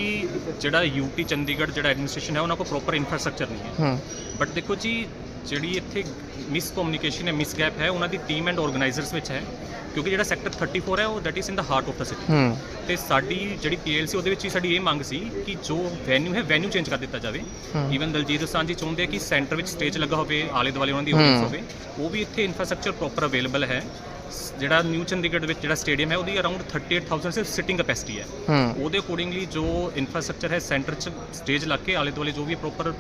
ਜਿਹੜਾ ਯੂਟੀ ਚੰਡੀਗੜ੍ਹ ਜਿਹੜਾ ਐਡਮਿਨਿਸਟ੍ਰੇਸ਼ਨ ਹੈ ਉਹਨਾਂ ਕੋਲ ਪ੍ਰੋਪਰ ਇਨਫਰਾਸਟ੍ਰਕਚਰ ਨਹੀਂ ਹੈ। ਹੂੰ। ਬਟ ਦੇਖੋ ਜੀ ਜਿਹੜੀ ਇੱਥੇ ਮਿਸ ਕਮਿਊਨੀਕੇਸ਼ਨ ਹੈ ਮਿਸ ਗੈਪ ਹੈ ਉਹਨਾਂ ਦੀ ਟੀਮ ਐਂਡ ਆਰਗੇਨਾਈਜ਼ਰਸ ਵਿੱਚ ਹੈ। ਕਿਉਂਕਿ ਜਿਹੜਾ ਸੈਕਟਰ 34 ਹੈ ਉਹ that is in the heart of the city ਹੂੰ। ਤੇ ਸਾਡੀ ਜਿਹੜੀ ਪੀਐਲਸੀ ਉਹਦੇ ਵਿੱਚ ਵੀ ਸਾਡੀ ਇਹ ਮੰਗ ਸੀ ਕਿ ਜੋ ਵੈਨਿਊ ਹੈ ਵੈਨਿਊ ਚੇਂਜ ਕਰ ਦਿੱਤਾ ਜਾਵੇ। ਹੂੰ। ਈਵਨ ਦਲਜੀਤ ਦੋਸਾਂਝ ਜੀ ਚਾਹੁੰਦੇ ਆ ਕਿ ਸੈਂਟਰ ਵਿੱਚ ਸਟੇਜ ਲੱਗਾ ਹੋਵੇ ਆਲੇ ਦੁਆਲੇ ਉਹਨਾਂ ਦੀ ਹੂੰ। ਆਡੀਅנס ਹੋਵੇ। ਉਹ ਵੀ ਇੱਥੇ ਇਨਫਰਾਸਟ੍ਰਕਚਰ ਪ੍ਰੋਪਰ ਅਵੇਲੇਬਲ ਹੈ। ਜਿਹੜਾ ਨਿਊ ਚੰਡੀਗੜ੍ਹ ਵਿੱਚ ਜਿਹੜਾ ਸਟੇਡੀਅਮ ਹੈ ਉਹਦੀ ਅਰਾਊਂਡ 38000 ਸਿਰਫ ਸਿਟਿੰਗ ਕੈਪੈਸਿਟੀ ਹੈ। ਹੂੰ। ਉਹਦੇ ਅਕੋਰਡਿੰਗਲੀ ਜੋ ਇਨਫਰਾਸਟ੍ਰਕਚਰ ਹੈ ਸੈਂਟਰ 'ਚ ਸਟੇਜ ਲੱਗ ਕੇ ਆਲੇ ਦੁਆਲੇ ਜੋ ਵੀ ਪ੍ਰੋਪਰ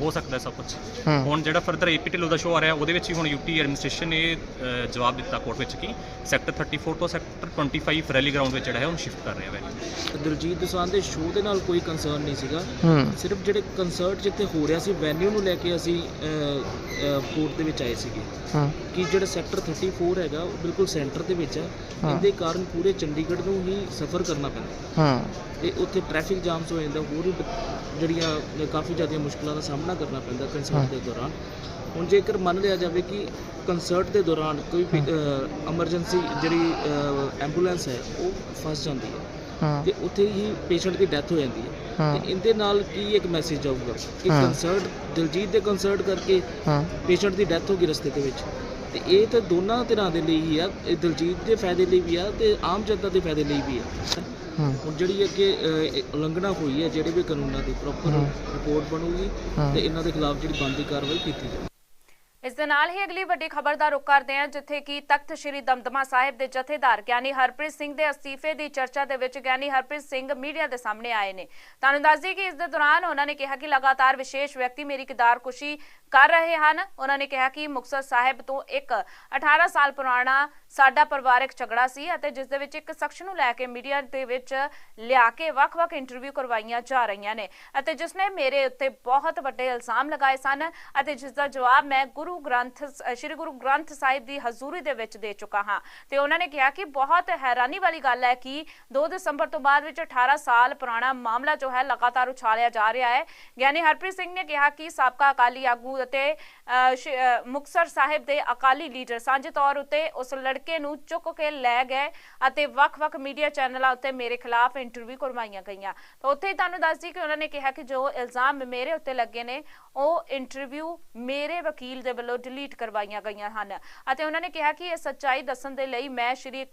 ਹੋ ਸਕਦਾ ਹੈ ਸਭ ਕੁਝ ਹੂੰ। ਹੁਣ ਜਿਹੜਾ ਫਰਦਰ ਏਪੀ ਢਿੱਲੋਂ ਦਾ ਸ਼ੋਅ ਆ ਰਿਹਾ ਉਹਦੇ ਵਿੱਚ ਵੀ ਹੁਣ ਯੂਟੀ ਐਡਮਿਨਿਸਟ੍ਰੇਸ਼ਨ ਨੇ ਜਵਾਬ ਦਿੱਤਾ ਕੋਰਟ ਵਿੱਚ ਕਿ ਸੈਕਟਰ 34 ਤੋਂ ਸੈਕਟਰ 25 ਰੈਲੀ ਗਰਾਊਂਡ ਵਿੱਚ ਜਿਹੜਾ ਹੈ ਉਹਨੂੰ ਸ਼ਿਫਟ ਕਰ ਰਿਹਾ ਵੈਲੀ ਦਿਲਜੀਤ ਦੋਸਾਂਝ ਦੇ ਸ਼ੋਅ ਦੇ ਨਾਲ ਕੋਈ ਕੰਸਰਨ ਨਹੀਂ ਸੀਗਾ। ਹੂੰ। ਸਿਰਫ ਜਿਹੜੇ ਕੰਸਰਟ ਜਿੱਥੇ ਹੋ ਰਿਹਾ ਸੀ ਵੈਨਿਊ ਨੂੰ ਲੈ ਕੇ ਅਸੀਂ ਕੋਰਟ ਦੇ ਵਿੱਚ ਆਏ ਸੀਗੇ। ਹੂੰ। ਕਿ ਜਿਹੜਾ ਸੈਕਟਰ 34 ਹੈਗਾ ਉਹ ਬਿਲਕੁਲ ਸੈਂਟਰ ਦੇ ਵਿੱਚ ਹੈ। ਇਹਦੇ ਕਾਰਨ ਪੂਰੇ ਚੰਡੀਗੜ੍ਹ ਨੂੰ ਹੀ ਸਫ਼ਰ ਕਰਨਾ ਪੈਂਦਾ। ਹੂੰ। ਤੇ ਉੱਥੇ ਟ੍ਰੈਫਿਕ ਜਾਮਸ ਹੋ ਜਾਂਦਾ ਹੋਰ ਵੀ ਜਿਹੜੀਆਂ ਕਾਫੀ ਜ਼ਿਆਦਾ ਮੁਸ਼ਕਲਾਂ ਦਾ ਸਾਹਮਣਾ ਕਰਨਾ ਪੈਂਦਾ ਕੰਸਰਟ ਦੇ ਦੌਰਾਨ। ਹੁਣ ਜੇਕਰ ਮੰਨ ਲਿਆ ਜਾਵੇ ਕਿ ਕੰਸਰਟ ਦੇ ਦੌਰਾਨ ਕੋਈ ਐਮਰਜੈਂਸੀ ਜਿਹੜੀ ਐਂਬੂਲੈਂਸ ਹੈ ਉਹ ਫਸ ਜਾਂਦੀ ਹੈ। ਤੇ ਉੱਥੇ ਹੀ ਪੇਸ਼ੈਂਟ ਦੀ ਡੈਥ ਹੋ ਜਾਂਦੀ ਹੈ। ਤੇ ਇਹਦੇ ਨਾਲ ਕੀ ਇੱਕ ਮੈਸੇਜ ਜਾਊਗਾ ਕਿ। ਕੰਸਰਟ ਦਿਲਜੀਤ ਦੇ ਕੰਸਰਟ ਕਰਕੇ ਪੇਸ਼ੈਂਟ ਦੀ ਡੈਥ ਹੋ ਗਈ ਰਸਤੇ ਦੇ ਵਿੱਚ। ਤੇ ਇਹ ਤਾਂ ਦੋਨਾਂ ਧਿਰਾਂ ਦੇ ਲਈ ਹੀ ਆ ਇਹ ਦਿਲਜੀਤ ਦੇ ਫਾਇਦੇ ਲਈ ਵੀ ਆ ਤੇ ਆਮ ਜਨਤਾ ਦੇ ਫਾਇਦੇ ਲਈ ਵੀ ਆ ਹੁਣ ਜਿਹੜੀ ਅੱਗੇ ਅਹ, ਉਲੰਘਣਾ ਹੋਈ ਹੈ ਜਿਹੜੇ ਵੀ ਕਾਨੂੰਨਾਂ ਦੀ ਪ੍ਰੋਪਰ। ਰਿਪੋਰਟ ਬਣੂਗੀ। ਤੇ ਇਹਨਾਂ ਦੇ ਖਿਲਾਫ ਜਿਹੜੀ ਬਣਦੀ ਕਾਰਵਾਈ ਕੀਤੀ ਜਾਊਗੀ ਇਸ ਦੇ ਨਾਲ ਹੀ ਅਗਲੀ ਵੱਡੀ ਖਬਰ ਦਾ ਰੁਖ ਕਰਦੇ ਹਾਂ, ਜਿੱਥੇ ਕਿ ਤਖਤ ਸ੍ਰੀ ਦਮਦਮਾ ਸਾਹਿਬ ਦੇ ਜਥੇਦਾਰ ਗਿਆਨੀ ਹਰਪ੍ਰੀਤ ਸਿੰਘ ਦੇ ਅਸਤੀਫੇ ਦੀ ਚਰਚਾ ਦੇ ਵਿੱਚ ਗਿਆਨੀ ਹਰਪ੍ਰੀਤ ਸਿੰਘ ਮੀਡੀਆ ਦੇ ਸਾਹਮਣੇ ਆਏ ਨੇ। ਤੁਹਾਨੂੰ ਦੱਸ ਦਈਏ ਕਿ ਇਸ ਦੇ ਦੌਰਾਨ ਉਹਨਾਂ ਨੇ ਕਿਹਾ ਕਿ ਲਗਾਤਾਰ ਵਿਸ਼ੇਸ਼ ਵਿਅਕਤੀ ਮੇਰੀ ਕਿਦਾਰਕੁਸ਼ੀ ਕਰ ਰਹੇ ਹਨ। ਉਹਨਾਂ ਨੇ ਕਿਹਾ ਕਿ ਮੁਕਤਸਰ ਸਾਹਿਬ ਤੋਂ ਇੱਕ 18 ਸਾਲ ਪੁਰਾਣਾ ਸਾਡਾ ਪਰਿਵਾਰਕ ਝਗੜਾ ਸੀ ਅਤੇ ਜਿਸ ਦੇ ਵਿੱਚ ਇੱਕ ਸ਼ਖਸ ਨੂੰ ਲੈ ਕੇ ਮੀਡੀਆ ਦੇ ਵਿੱਚ ਲਿਆ ਕੇ ਵੱਖ-ਵੱਖ ਇੰਟਰਵਿਊ ਕਰਵਾਈਆਂ ਜਾ ਰਹੀਆਂ ਨੇ ਅਤੇ ਜਿਸ ਨੇ ਮੇਰੇ ਉੱਤੇ ਬਹੁਤ ਵੱਡੇ ਇਲਜ਼ਾਮ ਲਗਾਏ ਸਨ ਅਤੇ ਜਿਸ ਦਾ ਜਵਾਬ ਮੈਂ ਗੁਰੂ ਗ੍ਰੰਥ ਸ਼੍ਰੀ ਗੁਰੂ ਗ੍ਰੰਥ ਸਾਹਿਬ ਦੀ ਹਜ਼ੂਰੀ ਦੇ ਵਿੱਚ ਦੇ ਚੁੱਕਾ ਹਾਂ। ਤੇ ਉਹਨਾਂ ਨੇ ਕਿਹਾ ਕਿ ਬਹੁਤ ਹੈਰਾਨੀ ਵਾਲੀ ਗੱਲ ਹੈ ਕਿ 2 ਦਸੰਬਰ ਤੋਂ ਬਾਅਦ ਵਿੱਚ 18 ਸਾਲ ਪੁਰਾਣਾ ਮਾਮਲਾ ਜੋ ਹੈ ਲਗਾਤਾਰ ਉਛਾਲਿਆ ਜਾ ਰਿਹਾ ਹੈ। ਗਿਆਨੀ ਹਰਪ੍ਰੀਤ ਸਿੰਘ ਨੇ ਕਿਹਾ ਕਿ ਸਾਬਕਾ ਅਕਾਲੀ ਆਗੂ ਅਤੇ ਅ, ਮੁਕਤਸਰ ਸਾਹਿਬ ਦੇ ਅਕਾਲੀ ਲੀਡਰ ਸਾਂਝੇ ਤੌਰ ਉੱਤੇ ਉਸ ਲੜਕੇ ਨੂੰ ਚੁੱਕ ਕੇ ਲੈ ਗਏ ਅਤੇ ਵੱਖ-ਵੱਖ ਮੀਡੀਆ ਚੈਨਲਾਂ ਉੱਤੇ ਮੇਰੇ ਖਿਲਾਫ ਇੰਟਰਵਿਊ ਕਰਵਾਈਆਂ ਗਈਆਂ। ਤਾਂ ਉੱਥੇ ਹੀ ਤੁਹਾਨੂੰ ਦੱਸਦੀ ਕਿ ਉਹਨਾਂ ਨੇ ਕਿਹਾ ਕਿ ਜੋ ਇਲਜ਼ਾਮ ਮੇਰੇ ਉੱਤੇ ਲੱਗੇ ਨੇ ਉਹ ਇੰਟਰਵਿਊ ਮੇਰੇ ਵਕੀਲ ਦੇ ਵੱਲੋਂ ਡਿਲੀਟ ਕਰਵਾਈਆਂ ਗਈਆਂ ਹਨ। ਅਤੇ ਉਹਨਾਂ ਨੇ ਕਿਹਾ ਕਿ ਇਹ ਸੱਚਾਈ ਦੱਸਣ ਦੇ ਲਈ ਮੈਂ ਸ਼੍ਰੀ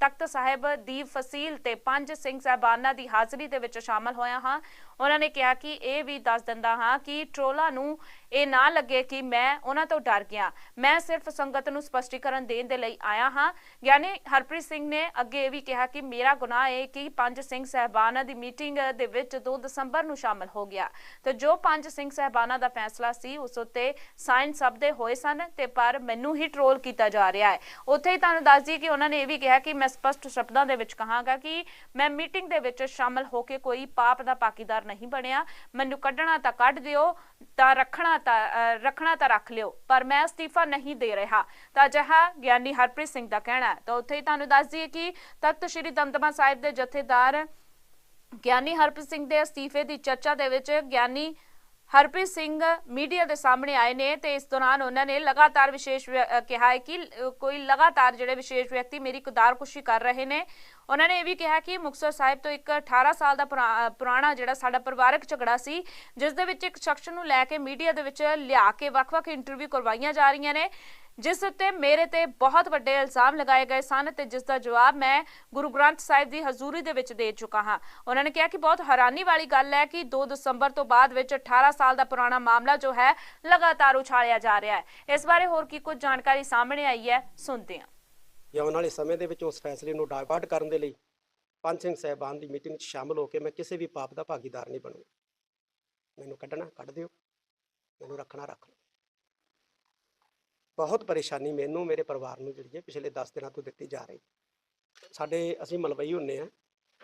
ਤਖਤ ਸਾਹਿਬ ਦੀ ਫਸੀਲ ਤੇ ਪੰਜ ਸਿੰਘ ਸਾਹਿਬਾਨਾਂ ਦੀ ਹਾਜ਼ਰੀ ਦੇ ਵਿੱਚ ਸ਼ਾਮਲ ਹੋਇਆ ਹਾਂ। ਉਹਨਾਂ ਨੇ ਕਿਹਾ ਕਿ ਇਹ ਵੀ ਦੱਸ ਦਿੰਦਾ ਹਾਂ ਕਿ ਟਰੋਲਾ ਨੂੰ ਇਹ ਨਾ ਲੱਗੇ ਕਿ ਮੈਂ ਉਹਨਾਂ ਤੋਂ ਡਰ ਗਿਆ। ਮੈਂ ਸਿਰਫ ਸੰਗਤ ਨੂੰ ਸਪਸ਼ਟੀਕਰਨ ਦੇਣ ਦੇ ਲਈ ਆਇਆ ਹਾਂ। ਗਿਆਨੀ ਹਰਪ੍ਰੀਤ ਸਿੰਘ ਨੇ ਅੱਗੇ ਇਹ ਵੀ ਕਿਹਾ ਕਿ ਮੇਰਾ ਗੁਨਾਹ ਹੈ ਕਿ ਪੰਜ ਸਿੰਘ ਸਾਹਿਬਾਨਾਂ ਦੀ ਮੀਟਿੰਗ ਦੇ ਵਿੱਚ 2 ਦਸੰਬਰ ਨੂੰ ਸ਼ਾਮਲ ਹੋ ਗਿਆ। ਤੇ ਜੋ ਪੰਜ ਸਿੰਘ ਸਾਹਿਬਾਨਾਂ ਦਾ ਫੈਸਲਾ ਸੀ, ਉਸ ਉੱਤੇ ਸਾਈਨ ਸਭ ਦੇ ਹੋਏ ਸਨ ਤੇ ਪਰ ਮੈਨੂੰ ਹੀ ਟਰੋਲ ਕੀਤਾ ਜਾ ਰਿਹਾ ਹੈ। ਉੱਥੇ ਹੀ ਤੁਹਾਨੂੰ ਦੱਸ ਦਈਏ ਕਿ ਉਹਨਾਂ ਨੇ ਇਹ ਵੀ ਕਿਹਾ ਕਿ ਮੈਂ ਸਪਸ਼ਟ ਸ਼ਬਦਾਂ ਦੇ ਵਿੱਚ ਕਹਾਂਗਾ ਕਿ ਮੈਂ ਮੀਟਿੰਗ ਦੇ ਵਿੱਚ ਸ਼ਾਮਲ ਹੋ ਕੇ ਕੋਈ ਪਾਪ ਦਾ ਪਾਕੀਦਾਰ ਨਹੀਂ ਬਣਿਆ। ਮੈਨੂੰ ਕੱਢਣਾ ਤਾਂ ਕੱਢ ਦਿਓ, ਤਾਂ ਰੱਖਣਾ ਤਾਂ ਰੱਖਣਾ ਤਾਂ ਰੱਖ ਲਿਓ, ਪਰ ਮੈਂ ਅਸਤੀਫਾ ਨਹੀਂ ਦੇ ਰਿਹਾ। ਤਾਂ ਅਜਿਹਾ ਗਿਆਨੀ ਹਰਪ੍ਰੀਤ ਸਿੰਘ ਦਾ ਕਹਿਣਾ ਹੈ। ਤਾਂ ਉੱਥੇ ਹੀ ਤੁਹਾਨੂੰ ਦੱਸ ਦਈਏ ਕਿ ਤਖਤ ਸ੍ਰੀ ਦਮਦਮਾ ਸਾਹਿਬ ਦੇ ਜਥੇਦਾਰ ਗਿਆਨੀ ਹਰਪ੍ਰੀਤ ਸਿੰਘ ਦੇ ਅਸਤੀਫੇ ਦੀ ਚਰਚਾ ਦੇ ਵਿੱਚ ਗਿਆਨੀ ਹਰਪ੍ਰੀਤ ਸਿੰਘ ਮੀਡੀਆ ਦੇ ਸਾਹਮਣੇ ਆਏ ਨੇ ਤੇ ਇਸ ਦੌਰਾਨ ਉਹਨਾਂ ਨੇ ਲਗਾਤਾਰ ਵਿਸ਼ੇਸ਼ ਵਿਅ- ਕਿਹਾ ਹੈ ਕਿ ਕੋਈ ਲਗਾਤਾਰ ਜਿਹੜੇ ਵਿਸ਼ੇਸ਼ ਵਿਅਕਤੀ ਮੇਰੀ ਕੁਦਾਰਕੁਸ਼ੀ ਕਰ ਰਹੇ ਨੇ। ਉਹਨਾਂ ਨੇ ਇਹ ਵੀ ਕਿਹਾ ਕਿ ਮੁਕਤਸਰ ਸਾਹਿਬ ਤੋਂ ਇੱਕ 18 ਸਾਲ ਦਾ ਪੁਰਾ- ਪੁਰਾਣਾ ਜਿਹੜਾ ਸਾਡਾ ਪਰਿਵਾਰਕ ਝਗੜਾ ਸੀ, ਜਿਸ ਦੇ ਵਿੱਚ ਇੱਕ ਸ਼ਖਸ ਨੂੰ ਲੈ ਕੇ ਮੀਡੀਆ ਦੇ ਵਿੱਚ ਲਿਆ ਕੇ ਵੱਖ-ਵੱਖ ਇੰਟਰਵਿਊ ਕਰਵਾਈਆਂ ਜਾ ਰਹੀਆਂ ਨੇ। ਜਿਸ ਉੱਤੇ ਮੇਰੇ ਤੇ ਬਹੁਤ ਵੱਡੇ ਇਲਜ਼ਾਮ ਲਗਾਏ ਗਏ ਸਨ ਤੇ ਜਿਸ ਦਾ ਜਵਾਬ ਮੈਂ ਗੁਰੂ ਗ੍ਰੰਥ ਸਾਹਿਬ ਦੀ ਹਜ਼ੂਰੀ ਦੇ ਵਿੱਚ ਦੇ ਚੁੱਕਾ ਹਾਂ। ਉਹਨਾਂ ਨੇ ਕਿਹਾ ਕਿ ਬਹੁਤ ਹੈਰਾਨੀ ਵਾਲੀ ਗੱਲ ਹੈ ਕਿ 2 ਦਸੰਬਰ ਤੋਂ ਬਾਅਦ ਵਿੱਚ 18 ਸਾਲ ਦਾ ਪੁਰਾਣਾ ਮਾਮਲਾ ਜੋ ਹੈ ਲਗਾਤਾਰ ਉਛਾਲਿਆ ਜਾ ਰਿਹਾ ਹੈ। ਇਸ ਬਾਰੇ ਹੋਰ ਕੀ ਕੁਝ ਜਾਣਕਾਰੀ ਸਾਹਮਣੇ ਆਈ ਹੈ, ਸੁਣਦੇ ਹਾਂ। ਜਾਂ ਆਉਣ ਵਾਲੇ ਸਮੇਂ ਦੇ ਵਿੱਚ ਉਸ ਫੈਸਲੇ ਨੂੰ ਡਾਇਵਰਟ ਕਰਨ ਦੇ ਲਈ ਪੰਜ ਸਿੰਘ ਸਾਹਿਬਾਨ ਦੀ ਮੀਟਿੰਗ 'ਚ ਸ਼ਾਮਲ ਹੋ ਕੇ ਮੈਂ ਕਿਸੇ ਵੀ ਪਾਪ ਦਾ ਭਾਗੀਦਾਰ ਨਹੀਂ ਬਣੂਗਾ। ਮੈਨੂੰ ਕੱਢਣਾ ਕੱਢ ਦਿਓ। ਮੈਨੂੰ ਰੱਖਣਾ ਰੱਖ ਲਓ। ਬਹੁਤ ਪਰੇਸ਼ਾਨੀ ਮੈਨੂੰ, ਮੇਰੇ ਪਰਿਵਾਰ ਨੂੰ ਜਿਹੜੀ ਹੈ ਪਿਛਲੇ 10 ਦਿਨਾਂ ਤੋਂ ਦਿੱਤੀ ਜਾ ਰਹੀ। ਸਾਡੇ, ਅਸੀਂ ਮਲਵਈ ਹੁੰਨੇ ਆ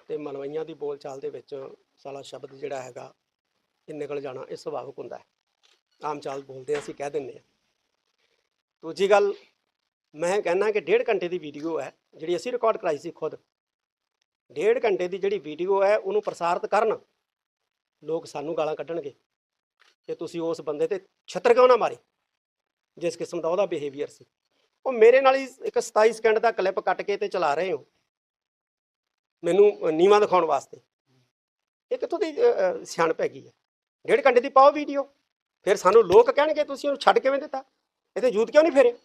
ਤੇ ਮਲਵਈਆਂ ਦੀ ਬੋਲਚਾਲ ਦੇ ਵਿੱਚ ਸਾਲਾ ਸ਼ਬਦ ਜਿਹੜਾ ਹੈਗਾ, ਇਹ ਨਿਕਲ ਜਾਣਾ, ਇਹ ਸੁਭਾਵਿਕ ਹੁੰਦਾ ਹੈ। ਆਮ ਚਾਲ ਬੋਲਦੇ ਅਸੀਂ ਕਹਿ ਦਿੰਦੇ ਆ। ਦੂਜੀ ਗੱਲ, ਮੈਂ ਕਹਿੰਦਾ ਕਿ ਡੇਢ ਘੰਟੇ ਦੀ ਵੀਡੀਓ ਹੈ, ਜਿਹੜੀ ਅਸੀਂ ਰਿਕਾਰਡ ਕਰਾਈ ਸੀ ਖੁਦ। ਡੇਢ ਘੰਟੇ ਦੀ ਜਿਹੜੀ ਵੀਡੀਓ ਹੈ, ਉਹਨੂੰ ਪ੍ਰਸਾਰਿਤ ਕਰਨ ਲੋਕ ਸਾਨੂੰ ਗਾਲਾਂ ਕੱਢਣਗੇ। ਕਿ ਤੁਸੀਂ ਉਸ ਬੰਦੇ ਤੇ ਛੱਤਰ ਕਿਉਂ ਨਾ ਮਾਰੇ? ਜਿਸ ਕਿਸਮ ਦਾ ਉਹਦਾ ਬਿਹੇਵੀਅਰ ਸੀ। ਉਹ ਮੇਰੇ ਨਾਲ ਹੀ ਇੱਕ 27 ਸਕਿੰਟ ਦਾ ਕਲਿੱਪ ਕੱਟ ਕੇ ਤੇ ਚਲਾ ਰਹੇ ਹੋ। ਮੈਨੂੰ ਨੀਵਾ ਦਿਖਾਉਣ ਵਾਸਤੇ। ਇਹ ਕਿੱਥੋਂ ਦੀ ਅ, ਅ, ਸਿਆਣਪ ਹੈ ਡੇਢ ਘੰਟੇ ਦੀ ਪਾਓ ਵੀਡੀਓ ਫਿਰ ਸਾਨੂੰ ਲੋਕ ਕਹਿਣਗੇ ਤੁਸੀਂ ਉਹਨੂੰ ਛੱਡ ਕਿਵੇਂ ਦਿੱਤਾ? ਇਹਦੇ ਜੂਤ ਕਿਉਂ ਨਹੀਂ ਫੇਰੇ?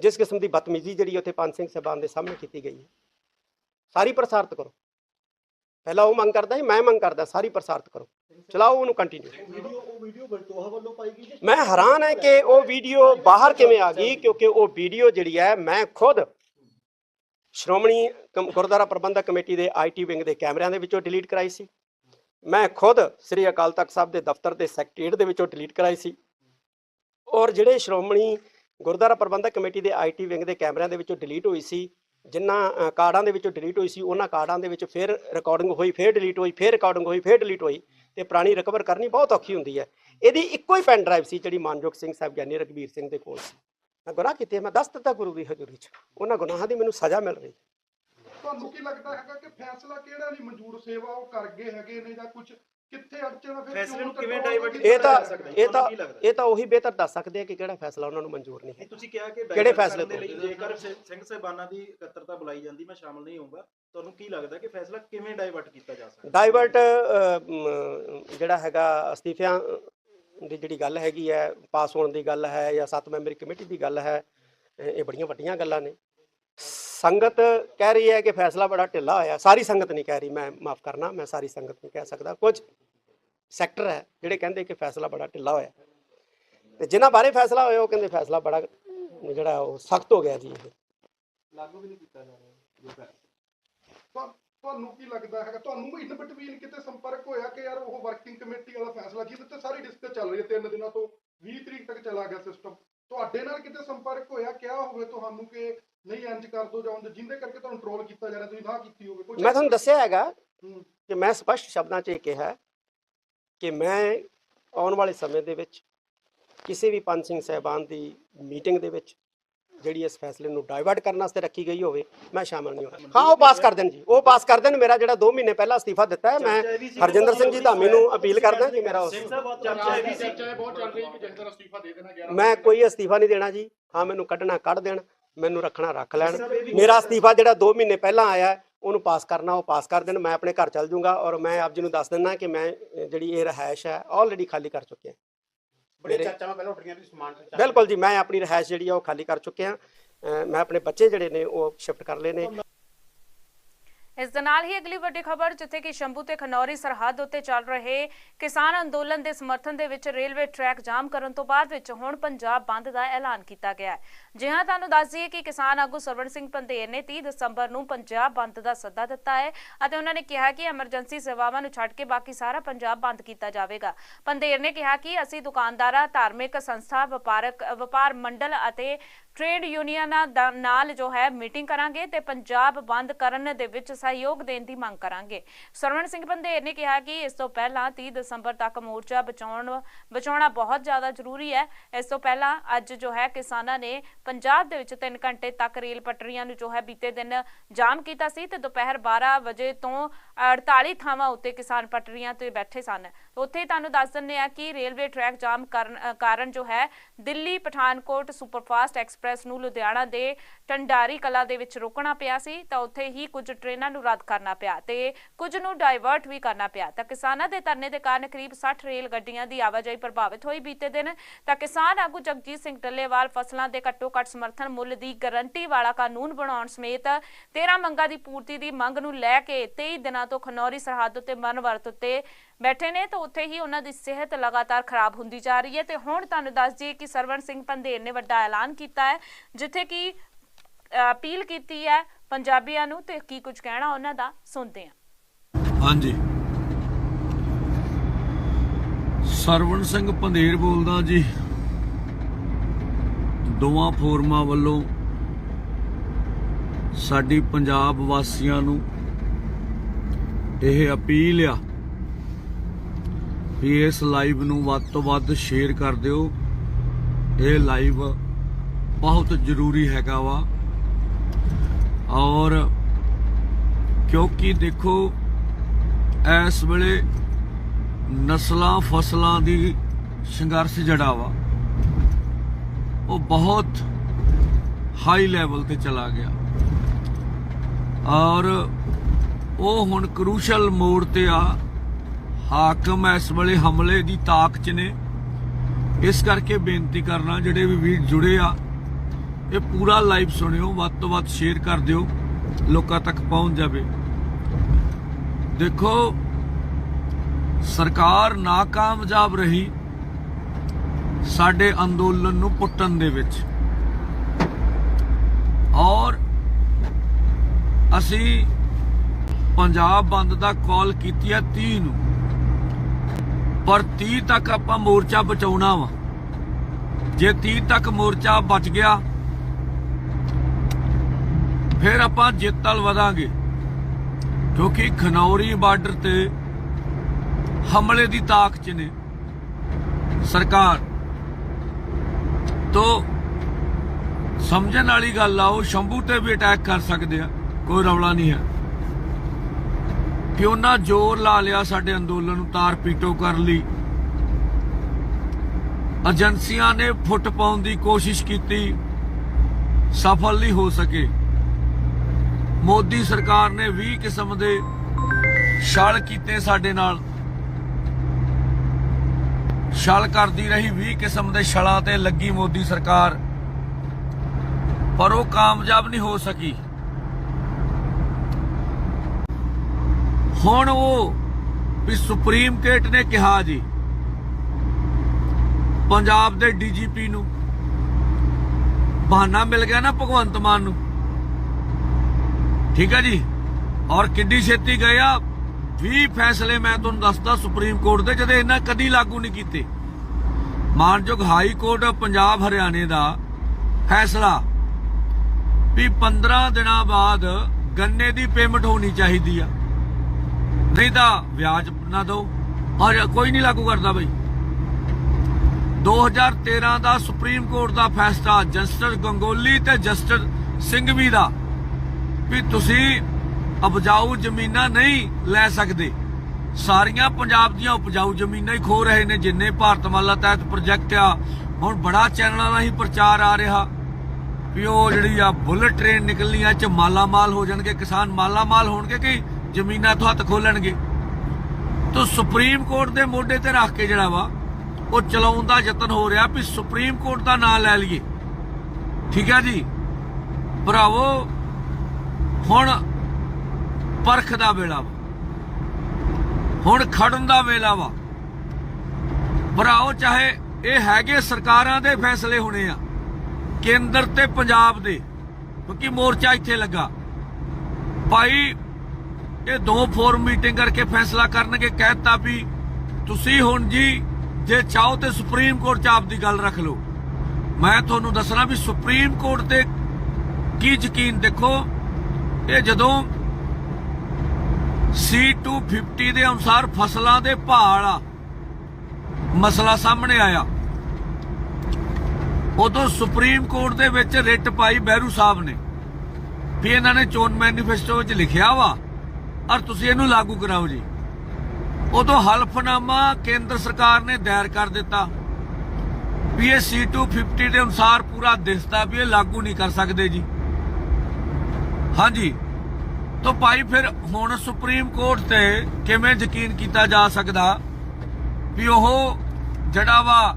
ਜਿਸ ਕਿਸਮ ਦੀ ਬਦਤਮੀਜ਼ੀ ਜਿਹੜੀ ਉੱਥੇ ਪੰਜ ਸਿੰਘ ਸਾਹਿਬਾਨ ਦੇ ਸਾਹਮਣੇ ਕੀਤੀ ਗਈ ਹੈ। ਸਾਰੀ ਪ੍ਰਸਾਰਿਤ ਕਰੋ। ਪਹਿਲਾਂ ਉਹ ਮੰਗ ਕਰਦਾ ਸੀ, ਮੈਂ ਮੰਗ ਕਰਦਾ, ਸਾਰੀ ਪ੍ਰਸਾਰਿਤ ਕਰੋ। ਚਲਾਓ, ਉਹਨੂੰ ਕੰਟੀਨਿਊ ਮੈਂ ਹੈਰਾਨ ਹੈ ਕਿ ਉਹ ਵੀਡੀਓ ਬਾਹਰ ਕਿਵੇਂ ਆ ਗਈ, ਕਿਉਂਕਿ ਉਹ ਵੀਡੀਓ ਜਿਹੜੀ ਹੈ, ਮੈਂ ਖੁਦ ਸ਼੍ਰੋਮਣੀ ਕਮ- ਗੁਰਦੁਆਰਾ ਪ੍ਰਬੰਧਕ ਕਮੇਟੀ ਦੇ ਆਈਟੀ ਵਿੰਗ ਦੇ ਕੈਮਰਿਆਂ ਦੇ ਵਿੱਚੋਂ ਡਿਲੀਟ ਕਰਾਈ ਸੀ। ਮੈਂ ਖੁਦ ਸ੍ਰੀ ਅਕਾਲ ਤਖਤ ਸਾਹਿਬ ਦੇ ਦਫ਼ਤਰ ਦੇ ਸੈਕਟਰੀਏਟ ਦੇ ਵਿੱਚੋਂ ਡਿਲੀਟ ਕਰਾਈ ਸੀ। ਔਰ ਜਿਹੜੇ ਸ਼੍ਰੋਮਣੀ ਗੁਰਦੁਆਰਾ ਪ੍ਰਬੰਧਕ ਕਮੇਟੀ ਦੇ ਆਈਟੀ ਵਿੰਗ ਦੇ ਕੈਮਰਿਆਂ ਦੇ ਵਿੱਚੋਂ ਡਿਲੀਟ ਹੋਈ ਸੀ ਜਿਨ੍ਹਾਂ ਕਾਰਡਾਂ ਦੇ ਵਿੱਚੋਂ ਡਿਲੀਟ ਹੋਈ ਸੀ, ਉਹਨਾਂ ਕਾਰਡਾਂ ਦੇ ਵਿੱਚ ਫਿਰ ਰਿਕਾਰਡਿੰਗ ਹੋਈ, ਫਿਰ ਡਿਲੀਟ ਹੋਈ, ਫਿਰ ਰਿਕਾਰਡਿੰਗ ਹੋਈ, ਫਿਰ ਡਿਲੀਟ ਹੋਈ ਤੇ ਪੁਰਾਣੀ ਰਿਕਵਰ ਕਰਨੀ ਬਹੁਤ ਔਖੀ ਹੁੰਦੀ ਹੈ। ਇਹਦੀ ਇੱਕੋ ਹੀ ਪੈਨ ਡਰਾਈਵ ਸੀ ਜਿਹੜੀ ਮਾਨਯੋਗ ਸਿੰਘ ਸਾਹਿਬ ਗਿਆਨੀ ਰਘਬੀਰ ਸਿੰਘ ਦੇ ਕੋਲ ਸੀ। ਮੈਂ ਗੁਨਾਹ ਕੀਤੇ, ਮੈਂ ਦੱਸ ਦਿੱਤਾ ਗੁਰੂ ਦੀ ਹਜ਼ੂਰੀ 'ਚ, ਉਹਨਾਂ ਗੁਨਾਹਾਂ ਦੀ ਮੈਨੂੰ ਸਜ਼ਾ ਮਿਲ ਰਹੀ ਤੁਹਾਨੂੰ ਕੀ ਲੱਗਦਾ ਹੈਗਾ ਕਿ ਫੈਸਲਾ ਕਿਹੜਾ ਨਹੀਂ? ਮਨਜ਼ੂਰ ਸੇਵਾ ਉਹ ਕਰ ਗਏ ਹੈਗੇ ਨੇ ਜਾਂ ਕੁਝ ਕਿੱਥੇ ਅੜਚਣ ਆ ਫਿਰ ਫੈਸਲੇ ਕਿਉਂ ਨੂੰ ਕਿਵੇਂ control divert ਕੀਤਾ ਇਹ ਤਾਂ ਜਾ ਸਕਦਾ? ਇਹ ਤਾਂ? ਇਹ ਤਾਂ ਉਹੀ ਬਿਹਤਰ ਦੱਸ ਸਕਦੇ ਆ ਕਿ ਕਿਹੜਾ ਫੈਸਲਾ ਉਹਨਾਂ ਨੂੰ ਮਨਜ਼ੂਰ ਨਹੀਂ ਹੈ ਤੁਸੀਂ ਕਿਹਾ ਕਿ ਕਿਹੜੇ divert ਫੈਸਲੇ ਕਰਨ ਦੇ ਤੋਂ? ਲਈ ਜੇਕਰ ਸਿ- ਸਿੰਘ ਸਾਹਿਬਾਨਾਂ ਦੀ ਇਕੱਤਰਤਾ ਬੁਲਾਈ ਜਾਂਦੀ ਮੈਂ ਸ਼ਾਮਲ ਨਹੀਂ ਹੋਊਗਾ ਤੁਹਾਨੂੰ ਕੀ ਲੱਗਦਾ ਕਿ ਫੈਸਲਾ ਕਿਵੇਂ ਡਾਇਵਰਟ ਕੀਤਾ ਜਾ ਸਕਦਾ ਮ, ਜਿਹੜਾ ਹੈਗਾ ਅਸਤੀਫਿਆਂ ਦੀ ਜਿਹੜੀ ਗੱਲ ਹੈਗੀ ਹੈ ਪਾਸ ਹੋਣ ਦੀ ਗੱਲ ਹੈ ਜਾਂ ਸੱਤ ਮੈਂਬਰੀ ਕਮੇਟੀ ਦੀ ਗੱਲ ਹੈ ਇਹ ਇਹ ਬੜੀਆਂ ਵੱਡੀਆਂ ਗੱਲਾਂ ਨੇ ਸੰਗਤ ਕਹਿ ਰਹੀ ਹੈ ਕਿ ਫੈਸਲਾ ਬੜਾ ਢਿੱਲਾ ਹੋਇਆ। ਸਾਰੀ ਸੰਗਤ ਨਹੀਂ ਕਹਿ ਰਹੀ, ਮੈਂ ਮਾਫ ਕਰਨਾ, ਮੈਂ ਸਾਰੀ ਸੰਗਤ ਨਹੀਂ ਕਹਿ ਸਕਦਾ। ਕੁਝ ਸੈਕਟਰ ਹੈ ਜਿਹੜੇ ਕਹਿੰਦੇ ਕਿ ਫੈਸਲਾ ਬੜਾ ਢਿੱਲਾ ਹੋਇਆ। ਤੇ ਜਿਨ੍ਹਾਂ ਬਾਰੇ ਫੈਸਲਾ ਹੋਇਆ, ਉਹ ਕਹਿੰਦੇ ਫੈਸਲਾ ਬੜਾ, ਜਿਹੜਾ ਉਹ ਸਖਤ ਹੋ ਗਿਆ ਜੀ ਇਹ। ਤੁਹਾ- ਤੁਹਾਨੂੰ ਕੀ ਲੱਗਦਾ ਹੈਗਾ? ਤੁਹਾਨੂੰ ਇਨ ਬਿਟਵੀਨ ਕਿਤੇ ਸੰਪਰਕ ਹੋਇਆ ਕਿ ਯਾਰ ਉਹ ਵਰਕਿੰਗ ਕਮੇਟੀ ਵਾਲਾ ਫੈਸਲਾ ਜਿਹਦੇ ਤੇ ਸਾਰੀ ਡਿਸਕਸ ਚੱਲ ਰਹੀ ਹੈ ਤਿੰਨ ਦਿਨਾਂ ਤੋਂ 20 ਤਰੀਕ ਤੱਕ ਚਲਾ ਗਿਆ ਸਿਸਟਮ ਤੁਹਾਡੇ ਨਾਲ ਕਿਤੇ ਸੰਪਰਕ ਹੋਇਆ? ਕਿਹਾ ਹੋਵੇ ਤੁਹਾਨੂੰ ਕਿ ਨਹੀਂ ਇੰਜ ਕਰ ਦੋ ਜਾਂ ਜਿਹਦੇ ਕਰਕੇ ਤੁਹਾਨੂੰ ਕੰਟਰੋਲ ਕੀਤਾ ਜਾ ਰਿਹਾ ਤੁਸੀਂ ਨਾ ਕੀਤੀ ਹੋਵੇ ਕੁਝ ਮੈਂ ਤੁਹਾਨੂੰ ਦੱਸਿਆ ਹੈਗਾ ਹੂੰ। ਕਿ ਮੈਂ ਸਪਸ਼ਟ ਸ਼ਬਦਾਂ 'ਚ ਇਹ ਕਿਹਾ ਕਿ ਮੈਂ ਆਉਣ ਵਾਲੇ ਸਮੇਂ ਦੇ ਵਿੱਚ ਕਿਸੇ ਵੀ ਪੰਜ ਸਿੰਘ ਸਾਹਿਬਾਨ ਦੀ ਮੀਟਿੰਗ ਦੇ ਵਿੱਚ ਜਿਹੜੀ ਇਸ ਫੈਸਲੇ ਨੂੰ ਡਾਇਵਰਟ ਕਰਨ ਵਾਸਤੇ ਰੱਖੀ ਗਈ ਹੋਵੇ ਮੈਂ ਸ਼ਾਮਲ ਨਹੀਂ ਹੋਣਾ। ਹਾਂ ਉਹ ਪਾਸ ਕਰ ਦੇਣ ਜੀ। ਉਹ ਪਾਸ ਕਰ ਦੇਣ। ਮੇਰਾ ਜਿਹੜਾ 2 ਮਹੀਨੇ ਪਹਿਲਾਂ ਅਸਤੀਫਾ ਦਿੱਤਾ ਹੈ ਮੈਂ ਹਰਜਿੰਦਰ ਸਿੰਘ ਜੀ ਧਾਮੀ ਨੂੰ ਅਪੀਲ ਕਰਦਾ ਕਿ ਮੇਰਾ ਉਸ ਸਿੰਘ ਸਾਹਿਬ ਚਰਚਾ ਇਹ ਵੀ ਸੀ। ਚਰਚਾ ਬਹੁਤ ਚੱਲ ਰਹੀ ਹੈ ਕਿ ਜਨਰਲ ਅਸਤੀਫਾ ਦੇ ਦੇਣਾ 11 ਮੈਂ ਕੋਈ ਅਸਤੀਫਾ ਨਹੀਂ ਦੇਣਾ ਜੀ। ਹਾਂ ਮੈਨੂੰ ਕੱਢਣਾ ਕੱਢ ਦੇਣ। ਮੈਨੂੰ ਰੱਖਣਾ ਰੱਖ ਲੈਣ। ਮੇਰਾ ਅਸਤੀਫਾ ਜਿਹੜਾ 2 ਮਹੀਨੇ ਪਹਿਲਾਂ ਆਇਆ ਉਹਨੂੰ ਪਾਸ ਕਰਨਾ ਉਹ ਪਾਸ ਕਰ ਦੇਣ। ਮੈਂ ਆਪਣੇ ਘਰ ਚੱਲ ਜਾਊਂਗਾ ਔਰ ਮੈਂ ਆਪ ਜੀ ਨੂੰ ਦੱਸ ਦਿੰਦਾ ਕਿ ਮੈਂ ਜਿਹੜੀ ਇਹ ਰਹਾਇਸ਼ ਹੈ ਆਲਰੇਡੀ ਖਾਲੀ ਕਰ ਚੁੱਕਿਆ ਬੜੇ ਚਰਚਾਵਾਂ ਪਹਿਲਾਂ ਉੱਠੀਆਂ ਵੀ ਸਮਾਨ ਤੇ ਬਿਲਕੁਲ ਜੀ ਮੈਂ ਆਪਣੀ ਰਹਾਇਸ਼ ਜਿਹੜੀ ਆ ਉਹ ਖਾਲੀ ਕਰ ਚੁੱਕਿਆ। ਮੈਂ ਆਪਣੇ ਬੱਚੇ ਜਿਹੜੇ ਨੇ ਉਹ ਸ਼ਿਫਟ ਕਰ ਲਏ ਨੇ। ਇਸ ਦੇ ਨਾਲ ਹੀ ਅਗਲੀ ਵੱਡੀ ਖਬਰ, ਜਿੱਥੇ ਕਿ ਸ਼ੰਭੂ ਤੇ ਖਨੌਰੀ ਸਰਹੱਦ ਉੱਤੇ ਚੱਲ ਰਹੇ ਕਿਸਾਨ ਅੰਦੋਲਨ ਦੇ ਸਮਰਥਨ ਦੇ ਵਿੱਚ ਰੇਲਵੇ ਟਰੈਕ ਜਾਮ ਕਰਨ ਤੋਂ ਬਾਅਦ ਵਿੱਚ ਹੁਣ ਪੰਜਾਬ ਬੰਦ ਦਾ ਐਲਾਨ ਕੀਤਾ ਗਿਆ ਹੈ। ਜੀ ਹਾਂ, ਤੁਹਾਨੂੰ ਦੱਸ ਦਈਏ ਕਿ ਕਿਸਾਨ ਆਗੂ ਸਰਵਣ ਸਿੰਘ ਪੰਧੇਰ ਨੇ 30 ਦਸੰਬਰ ਨੂੰ ਪੰਜਾਬ ਬੰਦ ਦਾ ਸੱਦਾ ਦਿੱਤਾ ਹੈ ਅਤੇ ਉਹਨਾਂ ਨੇ ਕਿਹਾ ਕਿ ਐਮਰਜੈਂਸੀ ਸੇਵਾਵਾਂ ਨੂੰ ਛੱਡ ਕੇ ਬਾਕੀ ਸਾਰਾ ਪੰਜਾਬ ਬੰਦ ਕੀਤਾ ਜਾਵੇਗਾ। ਪੰਧੇਰ ਨੇ ਕਿਹਾ ਕਿ ਅਸੀਂ ਦੁਕਾਨਦਾਰਾਂ, ਧਾਰਮਿਕ ਸੰਸਥਾ, ਵਪਾਰਕ, ਵਪਾਰ ਮੰਡਲ ਅਤੇ ਟ੍ਰੇਡ ਯੂਨੀਅਨਾਂ ਨਾਲ ਜੋ ਹੈ ਮੀਟਿੰਗ ਕਰਾਂਗੇ ਤੇ ਪੰਜਾਬ ਬੰਦ ਕਰਨ ਦੇ ਵਿੱਚ ਸਹਿਯੋਗ ਦੇਣ ਦੀ ਮੰਗ ਕਰਾਂਗੇ। ਸਰਵਣ ਸਿੰਘ ਪੰਧੇਰ ਨੇ ਕਿਹਾ ਕਿ ਇਸ ਤੋਂ ਪਹਿਲਾਂ 30 ਦਸੰਬਰ ਤੱਕ ਮੋਰਚਾ ਬਚਾਉਣ, ਬਚਾਉਣਾ ਬਹੁਤ ਜ਼ਿਆਦਾ ਜ਼ਰੂਰੀ ਹੈ। ਇਸ ਤੋਂ ਪਹਿਲਾਂ ਅੱਜ ਜੋ ਹੈ ਕਿਸਾਨਾਂ ਨੇ ਪੰਜਾਬ ਦੇ ਵਿੱਚ 3 ਘੰਟੇ ਤੱਕ ਰੇਲ ਪਟਰੀਆਂ ਨੂੰ ਜੋ ਹੈ ਬੀਤੇ ਦਿਨ ਜਾਮ ਕੀਤਾ ਸੀ ਤੇ ਦੁਪਹਿਰ 12 ਵਜੇ ਤੋਂ 48 ਥਾਵਾਂ ਉੱਤੇ ਕਿਸਾਨ ਪਟਰੀਆਂ ਤੇ ਬੈਠੇ ਸਨ। ਉੱਥੇ ਤੁਹਾਨੂੰ ਦੱਸ ਦਿੰਦੇ ਆ ਕਿ ਰੇਲਵੇ ਟਰੈਕ ਜਾਮ ਕਰਨ ਕਾਰਨ ਜੋ ਹੈ, ਦਿੱਲੀ ਪਠਾਨਕੋਟ ਸੁਪਰਫਾਸਟ ਐਕਸਪ੍ਰੈਸ ਨੂੰ ਲੁਧਿਆਣਾ ਦੇ ਟੰਡਾਰੀ ਕਲਾ ਦੇ ਵਿੱਚ ਰੋਕਣਾ ਪਿਆ ਸੀ, ਤਾਂ ਉੱਥੇ ਹੀ ਕੁਝ ਟ੍ਰੇਨਾਂ ਨੂੰ ਰੱਦ ਕਰਨਾ ਪਿਆ ਤੇ ਕੁਝ ਨੂੰ ਡਾਇਵਰਟ ਵੀ ਕਰਨਾ ਪਿਆ। ਤਾਂ ਕਿਸਾਨਾਂ ਦੇ ਧਰਨੇ ਦੇ ਕਾਰਨ ਕਰੀਬ 60 ਰੇਲ ਗੱਡੀਆਂ ਦੀ ਆਵਾਜਾਈ ਪ੍ਰਭਾਵਿਤ ਹੋਈ ਬੀਤੇ ਦਿਨ। ਤਾਂ ਕਿਸਾਨ ਆਗੂ ਜਗਜੀਤ ਸਿੰਘ ਡੱਲੇਵਾਲ ਫਸਲਾਂ ਦੇ ਘੱਟੋ ਘੱਟ ਸਮਰਥਨ ਮੁੱਲ ਦੀ ਗਾਰੰਟੀ ਵਾਲਾ ਕਾਨੂੰਨ ਬਣਾਉਣ ਸਮੇਤ 13 ਮੰਗਾਂ ਦੀ ਪੂਰਤੀ ਦੀ ਮੰਗ ਨੂੰ ਲੈ ਕੇ 23 ਦਿਨਾਂ ਤੋਂ ਖਨੌਰੀ ਸਰਹੱਦ ਉੱਤੇ ਮਨ ਵਰਤ ਉੱਤੇ ਬੈਠੇ ਨੇ, ਤਾਂ ਉੱਥੇ ਹੀ ਉਹਨਾਂ ਦੀ ਸਿਹਤ ਲਗਾਤਾਰ ਖਰਾਬ ਹੁੰਦੀ ਜਾ ਰਹੀ ਹੈ। ਤੇ ਹੁਣ ਤੁਹਾਨੂੰ ਦੱਸ ਦਈਏ ਕਿ ਸਰਵਣ ਸਿੰਘ ਪੰਧੇਰ ਨੇ ਵੱਡਾ ਐਲਾਨ ਕੀਤਾ ਹੈ, ਜਿੱਥੇ ਕਿ ਅਪੀਲ ਕੀਤੀ ਹੈ ਪੰਜਾਬੀਆਂ ਨੂੰ ਤੇ ਕੀ ਕੁਝ ਕਹਿਣਾ ਉਹਨਾਂ ਦਾ, ਸੁਣਦੇ ਹਾਂ। ਹਾਂਜੀ। ਸਰਵਣ ਸਿੰਘ ਪੰਧੇਰ ਬੋਲਦਾ ਜੀ। ਦੋਵਾਂ ਫੋਰਮਾਂ ਵੱਲੋਂ ਸਾਡੀ ਪੰਜਾਬ ਵਾਸੀਆਂ ਨੂੰ ਇਹ ਅਪੀਲ ਆ ਵੀ ਇਸ ਲਾਈਵ ਨੂੰ ਵੱਧ ਤੋਂ ਵੱਧ ਸ਼ੇਅਰ ਕਰ ਦਿਓ। ਇਹ ਲਾਈਵ ਬਹੁਤ ਜ਼ਰੂਰੀ ਹੈਗਾ ਵਾ। ਔਰ ਕਿਉਂਕਿ ਦੇਖੋ, ਇਸ ਵੇਲੇ ਨਸਲਾਂ ਫਸਲਾਂ ਦੀ ਸੰਘਰਸ਼ ਜਿਹੜਾ ਵਾ, ਉਹ ਬਹੁਤ ਹਾਈ ਲੈਵਲ ਤੇ ਚਲਾ ਗਿਆ। ਔਰ ਉਹ ਹੁਣ ਕਰੂਸ਼ਲ ਮੋੜ ਤੇ ਆ, ਹਾਕਮ ਇਸ ਵੇਲੇ ਹਮਲੇ ਦੀ ਤਾਕ ਚ ਨੇ। ਇਸ ਕਰਕੇ ਬੇਨਤੀ ਕਰਨਾ, ਜਿਹੜੇ ਵੀ ਵੀਰ ਜੁੜੇ ਆ ਇਹ ਪੂਰਾ ਲਾਈਵ ਸੁਣਿਓ, ਵੱਧ ਤੋਂ ਵੱਧ ਸ਼ੇਅਰ ਕਰ ਦਿਓ, ਲੋਕਾਂ ਤੱਕ ਪਹੁੰਚ ਜਾਵੇ। ਦੇਖੋ, ਸਰਕਾਰ ਨਾਕਾਮਯਾਬ ਰਹੀ ਸਾਡੇ ਅੰਦੋਲਨ ਨੂੰ ਪੁੱਟਣ ਦੇ ਵਿੱਚ। ਔਰ ਅਸੀਂ ਪੰਜਾਬ ਬੰਦ ਦਾ ਕਾਲ ਕੀਤੀ ਹੈ 30 ਨੂੰ। ਪਰ 30 ਤੱਕ ਆਪਾਂ ਮੋਰਚਾ ਬਚਾਉਣਾ ਵਾ। ਜੇ 30 ਤੱਕ ਮੋਰਚਾ ਬਚ ਗਿਆ ਫਿਰ ਆਪਾਂ ਜਿੱਤਲ ਵਧਾਂਗੇ। ਕਿਉਂਕਿ ਖਨੌਰੀ ਬਾਰਡਰ ਤੇ ਹਮਲੇ ਦੀ ਤਾਕ ਚ ਨੇ ਸਰਕਾਰ। ਤੋਂ ਸਮਝਣ ਵਾਲੀ ਗੱਲ ਆ, ਉਹ ਸ਼ੰਭੂ ਤੇ ਵੀ ਅਟੈਕ ਕਰ ਸਕਦੇ ਆ, ਕੋਈ ਰੌਲਾ ਨਹੀਂ ਹੈ। ਕਿ ਉਹਨਾਂ ਜ਼ੋਰ ਲਾ ਲਿਆ ਸਾਡੇ ਅੰਦੋਲਨ ਨੂੰ, ਤਾਰ ਪੀਟੋ ਕਰ ਲਈ। ਏਜੰਸੀਆਂ ਨੇ ਫੁੱਟ ਪਾਉਣ ਦੀ ਕੋਸ਼ਿਸ਼ ਕੀਤੀ, ਸਫਲ ਨਹੀਂ ਹੋ ਸਕੇ। ਮੋਦੀ ਸਰਕਾਰ ਨੇ 20 ਕਿਸਮ ਦੇ ਛਲ ਕੀਤੇ ਸਾਡੇ ਨਾਲ। ਛਲ ਕਰਦੀ ਰਹੀ 20 ਕਿਸਮ ਦੇ ਛਲਾਂ ਤੇ ਲੱਗੀ ਮੋਦੀ ਸਰਕਾਰ। ਪਰ ਉਹ ਕਾਮਯਾਬ ਨਹੀਂ ਹੋ ਸਕੀ। ਹੁਣ ਉਹ ਵੀ ਸੁਪਰੀਮ ਕੋਰਟ ਨੇ ਕਿਹਾ ਜੀ, ਪੰਜਾਬ ਦੇ ਡੀਜੀਪੀ ਨੂੰ ਬਹਾਨਾ ਮਿਲ ਗਿਆ ਨਾ ਭਗਵੰਤ ਮਾਨ ਨੂੰ। ਠੀਕ ਹੈ ਜੀ? ਔਰ ਕਿੱਡੀ ਛੇਤੀ ਗਏ ਆ? 20 ਫੈਸਲੇ ਮੈਂ ਤੁਹਾਨੂੰ ਦੱਸਦਾ ਸੁਪਰੀਮ ਕੋਰਟ ਦੇ, ਜਦੇ ਇਹਨਾਂ ਕਦੀ ਲਾਗੂ ਨਹੀਂ ਕੀਤੇ। ਮਾਨਯੋਗ ਹਾਈ ਕੋਰਟ ਪੰਜਾਬ ਹਰਿਆਣੇ ਦਾ ਫੈਸਲਾ ਵੀ 15 ਦਿਨਾਂ ਬਾਅਦ ਗੰਨੇ ਦੀ ਪੇਮੈਂਟ ਹੋਣੀ ਚਾਹੀਦੀ ਆ। ਨਹੀਂ ਤਾਂ ਵਿਆਜ ਨਾ ਦਿਓ। ਔਰ ਕੋਈ ਨਹੀਂ ਲਾਗੂ ਕਰਦਾ ਬਈ। 2013 ਦਾ ਸੁਪਰੀਮ ਕੋਰਟ ਦਾ ਫੈਸਲਾ, ਜਸਟਿਸ ਗੰਗੋਲੀ ਤੇ ਜਸਟਿਸ ਸਿੰਘਵੀ ਦਾ। ਵੀ ਤੁਸੀਂ ਉਪਜਾਊ ਜ਼ਮੀਨਾਂ ਨਹੀਂ ਲੈ ਸਕਦੇ। ਸਾਰੀਆਂ ਪੰਜਾਬ ਦੀਆਂ ਉਪਜਾਊ ਜ਼ਮੀਨਾਂ ਹੀ ਖੋ ਰਹੇ ਨੇ, ਜਿੰਨੇ ਭਾਰਤਮਾਲਾ ਤਹਿਤ ਪ੍ਰੋਜੈਕਟ ਆ, ਹੁਣ ਬੜਾ ਚੈਨਲਾਂ ਦਾ ਹੀ ਪ੍ਰਚਾਰ ਆ ਰਿਹਾ ਵੀ ਉਹ ਜਿਹੜੀ ਆ ਬੁਲਟ ਟ੍ਰੇਨ ਨਿਕਲਣੀ ਆ ਚ ਮਾਲਾ ਮਾਲ ਹੋ ਜਾਣਗੇ, ਕਿਸਾਨ ਮਾਲਾ ਮਾਲ ਹੋਣਗੇ ਕਿ ਜ਼ਮੀਨਾਂ ਤੋਂ ਹੱਥ ਖੋਲਣਗੇ? ਤੋਂ ਸੁਪਰੀਮ ਕੋਰਟ ਦੇ ਮੋਢੇ ਤੇ ਰੱਖ ਕੇ ਜਿਹੜਾ ਵਾ, ਉਹ ਚਲਾਉਣ ਦਾ ਯਤਨ ਹੋ ਰਿਹਾ ਵੀ ਸੁਪਰੀਮ ਕੋਰਟ ਦਾ ਨਾਮ ਲੈ ਲਈਏ। ਠੀਕ ਹੈ ਜੀ? ਭਰਾਵੋ ਹੁਣ ਪਰਖ ਦਾ ਵੇਲਾ ਵਾ। ਹੁਣ ਖੜਨ ਦਾ ਵੇਲਾ ਵਾ। ਭਰਾਓ, ਚਾਹੇ ਇਹ ਹੈਗੇ ਸਰਕਾਰਾਂ ਦੇ ਫੈਸਲੇ ਹੋਣੇ ਆ, ਕੇਂਦਰ ਤੇ ਪੰਜਾਬ ਦੇ, ਕਿਉਂਕਿ ਮੋਰਚਾ ਇੱਥੇ ਲੱਗਾ। ਭਾਈ, ਇਹ ਦੋ ਫੋਰਮ ਮੀਟਿੰਗ ਕਰਕੇ ਫੈਸਲਾ ਕਰਨਗੇ, ਕਹਿਤਾ ਵੀ ਤੁਸੀਂ ਹੁਣ ਜੀ, ਜੇ ਚਾਹੋ ਤੇ ਸੁਪਰੀਮ ਕੋਰਟ 'ਚ ਆਪਦੀ ਗੱਲ ਰੱਖ ਲਓ। ਮੈਂ ਤੁਹਾਨੂੰ ਦੱਸਣਾ ਵੀ ਸੁਪਰੀਮ ਕੋਰਟ ਤੇ ਕੀ ਯਕੀਨ ਦੇਖੋ ਇਹ ਜਦੋਂ C250 ਦੇ ਅਨੁਸਾਰ ਫਸਲਾਂ ਦੇ ਭਾਅ ਵਾਲਾ ਮਸਲਾ ਸਾਹਮਣੇ ਆਇਆ, ਉਦੋਂ ਸੁਪਰੀਮ ਕੋਰਟ ਦੇ ਵਿੱਚ ਰਿਟ ਪਾਈ ਬਹਿਰੂ ਸਾਹਿਬ ਨੇ, ਵੀ ਇਹਨਾਂ ਨੇ ਚੋਣ ਮੈਨੀਫੈਸਟੋ ਵਿੱਚ ਲਿਖਿਆ ਵਾ। ਔਰ ਤੁਸੀਂ ਇਹਨੂੰ ਲਾਗੂ ਕਰਾਓ ਜੀ। ਉਦੋਂ ਹਲਫਨਾਮਾ ਕੇਂਦਰ ਸਰਕਾਰ ਨੇ ਦਾਇਰ ਕਰ ਦਿੱਤਾ ਵੀ ਇਹ C250 ਦੇ ਅਨੁਸਾਰ ਪੂਰਾ ਦਿਸਦਾ ਵੀ ਇਹ ਲਾਗੂ ਨਹੀਂ ਕਰ ਸਕਦੇ ਜੀ। ਹਾਂਜੀ। ਤਾਂ ਭਾਈ, ਫਿਰ ਹੁਣ ਸੁਪਰੀਮ ਕੋਰਟ ਤੇ ਕਿਵੇਂ ਯਕੀਨ ਕੀਤਾ ਜਾ ਸਕਦਾ ਵੀ ਉਹ ਜਿਹੜਾ ਵਾ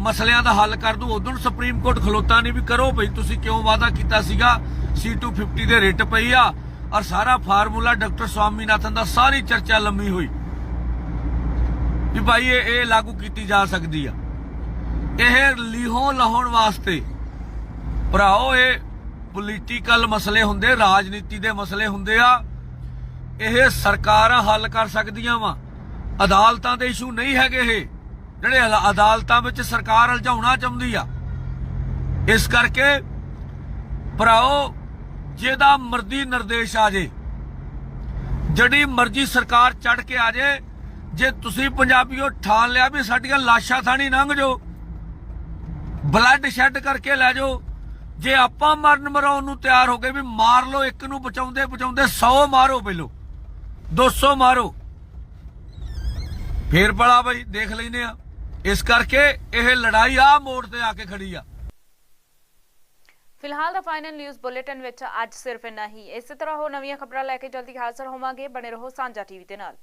ਮਸਲਿਆਂ ਦਾ ਹੱਲ ਕਰ ਦੂ, ਉਦੋਂ ਸੁਪਰੀਮ ਕੋਰਟ ਖਲੋਤਾ ਨਹੀਂ ਵੀ ਕਰੋ ਭਈ, ਤੁਸੀਂ ਕਿਉਂ ਵਾਅਦਾ ਕੀਤਾ ਸੀਗਾ? C250 ਦੇ ਰੇਟ ਪਈ ਆ ਔਰ ਸਾਰਾ ਫਾਰਮੂਲਾ ਡਾਕਟਰ ਸਵਾਮੀਨਾਥਨ ਦਾ ਸਾਰੀ ਚਰਚਾ ਲੰਮੀ ਹੋਈ ਵੀ ਭਾਈ, ਇਹ ਇਹ ਲਾਗੂ ਕੀਤੀ ਜਾ ਸਕਦੀ ਆ। ਇਹ ਲੀਹੋਂ ਲਾਹੌਣ ਵਾਸਤੇ ਭਰਾਓ, ਇਹ ਪੋਲੀਟੀਕਲ ਮਸਲੇ ਹੁੰਦੇ, ਰਾਜਨੀਤੀ ਦੇ ਮਸਲੇ ਹੁੰਦੇ ਆ, ਇਹ ਸਰਕਾਰਾਂ ਹੱਲ ਕਰ ਸਕਦੀਆਂ ਵਾ। ਅਦਾਲਤਾਂ ਦੇ ਇਸ਼ੂ ਨਹੀਂ ਹੈਗੇ ਇਹ। ਜਿਹੜੇ ਅਦਾਲਤਾਂ ਵਿੱਚ ਸਰਕਾਰ ਉਲਝਾਉਣਾ ਚਾਹੁੰਦੀ ਆ। ਇਸ ਕਰਕੇ ਭਰਾਓ, ਜਿਹਦਾ ਮਰਜ਼ੀ ਨਿਰਦੇਸ਼ ਆ ਜੇ, ਜਿਹੜੀ ਮਰਜ਼ੀ ਸਰਕਾਰ ਚੜ ਕੇ ਆ ਜੇ ਜੇ ਤੁਸੀਂ ਪੰਜਾਬੀਓ ਠਾਣ ਲਿਆ ਵੀ ਸਾਡੀਆਂ ਲਾਸ਼ਾਂ ਥਾਣੀ ਲੰਘ ਜਾਓ, ਬਲੱਡ ਸ਼ੈੱਡ ਕਰਕੇ ਲੈ ਜਾਓ ਜੇ ਆਪਾਂ ਮਰਨ ਮਰਾਉਣ ਨੂੰ ਤਿਆਰ ਹੋ ਗਏ ਵੀ ਮਾਰ ਲਓ, ਇੱਕ ਨੂੰ ਬਚਾਉਂਦੇ ਬਚਾਉਂਦੇ 100 ਮਾਰੋ ਪਹਿਲੋ 200 ਮਾਰੋ। ਫੇਰ ਬੜਾ ਬਈ, ਦੇਖ ਲੈਨੇ ਆ। ਇਸ ਕਰਕੇ ਇਹ ਲੜਾਈ ਆ ਮੋੜ ਤੇ ਆ ਕੇ ਖੜੀ ਆ। ਫਿਲਹਾਲ ਦਾ ਫਾਈਨਲ ਨਿਊਜ਼ ਬੁਲੇਟਿਨ ਵਿੱਚ ਅੱਜ ਸਿਰਫ ਇੰਨਾ ਹੀ। ਇਸੇ ਤਰ੍ਹਾਂ ਹੋ ਨਵੀਆਂ ਖਬਰਾਂ ਲੈ ਕੇ ਜਲਦੀ ਹਾਜ਼ਰ ਹੋਵਾਂਗੇ। ਬਣੇ ਰਹੋ ਸਾਂਝਾ ਟੀਵੀ ਦੇ ਨਾਲ।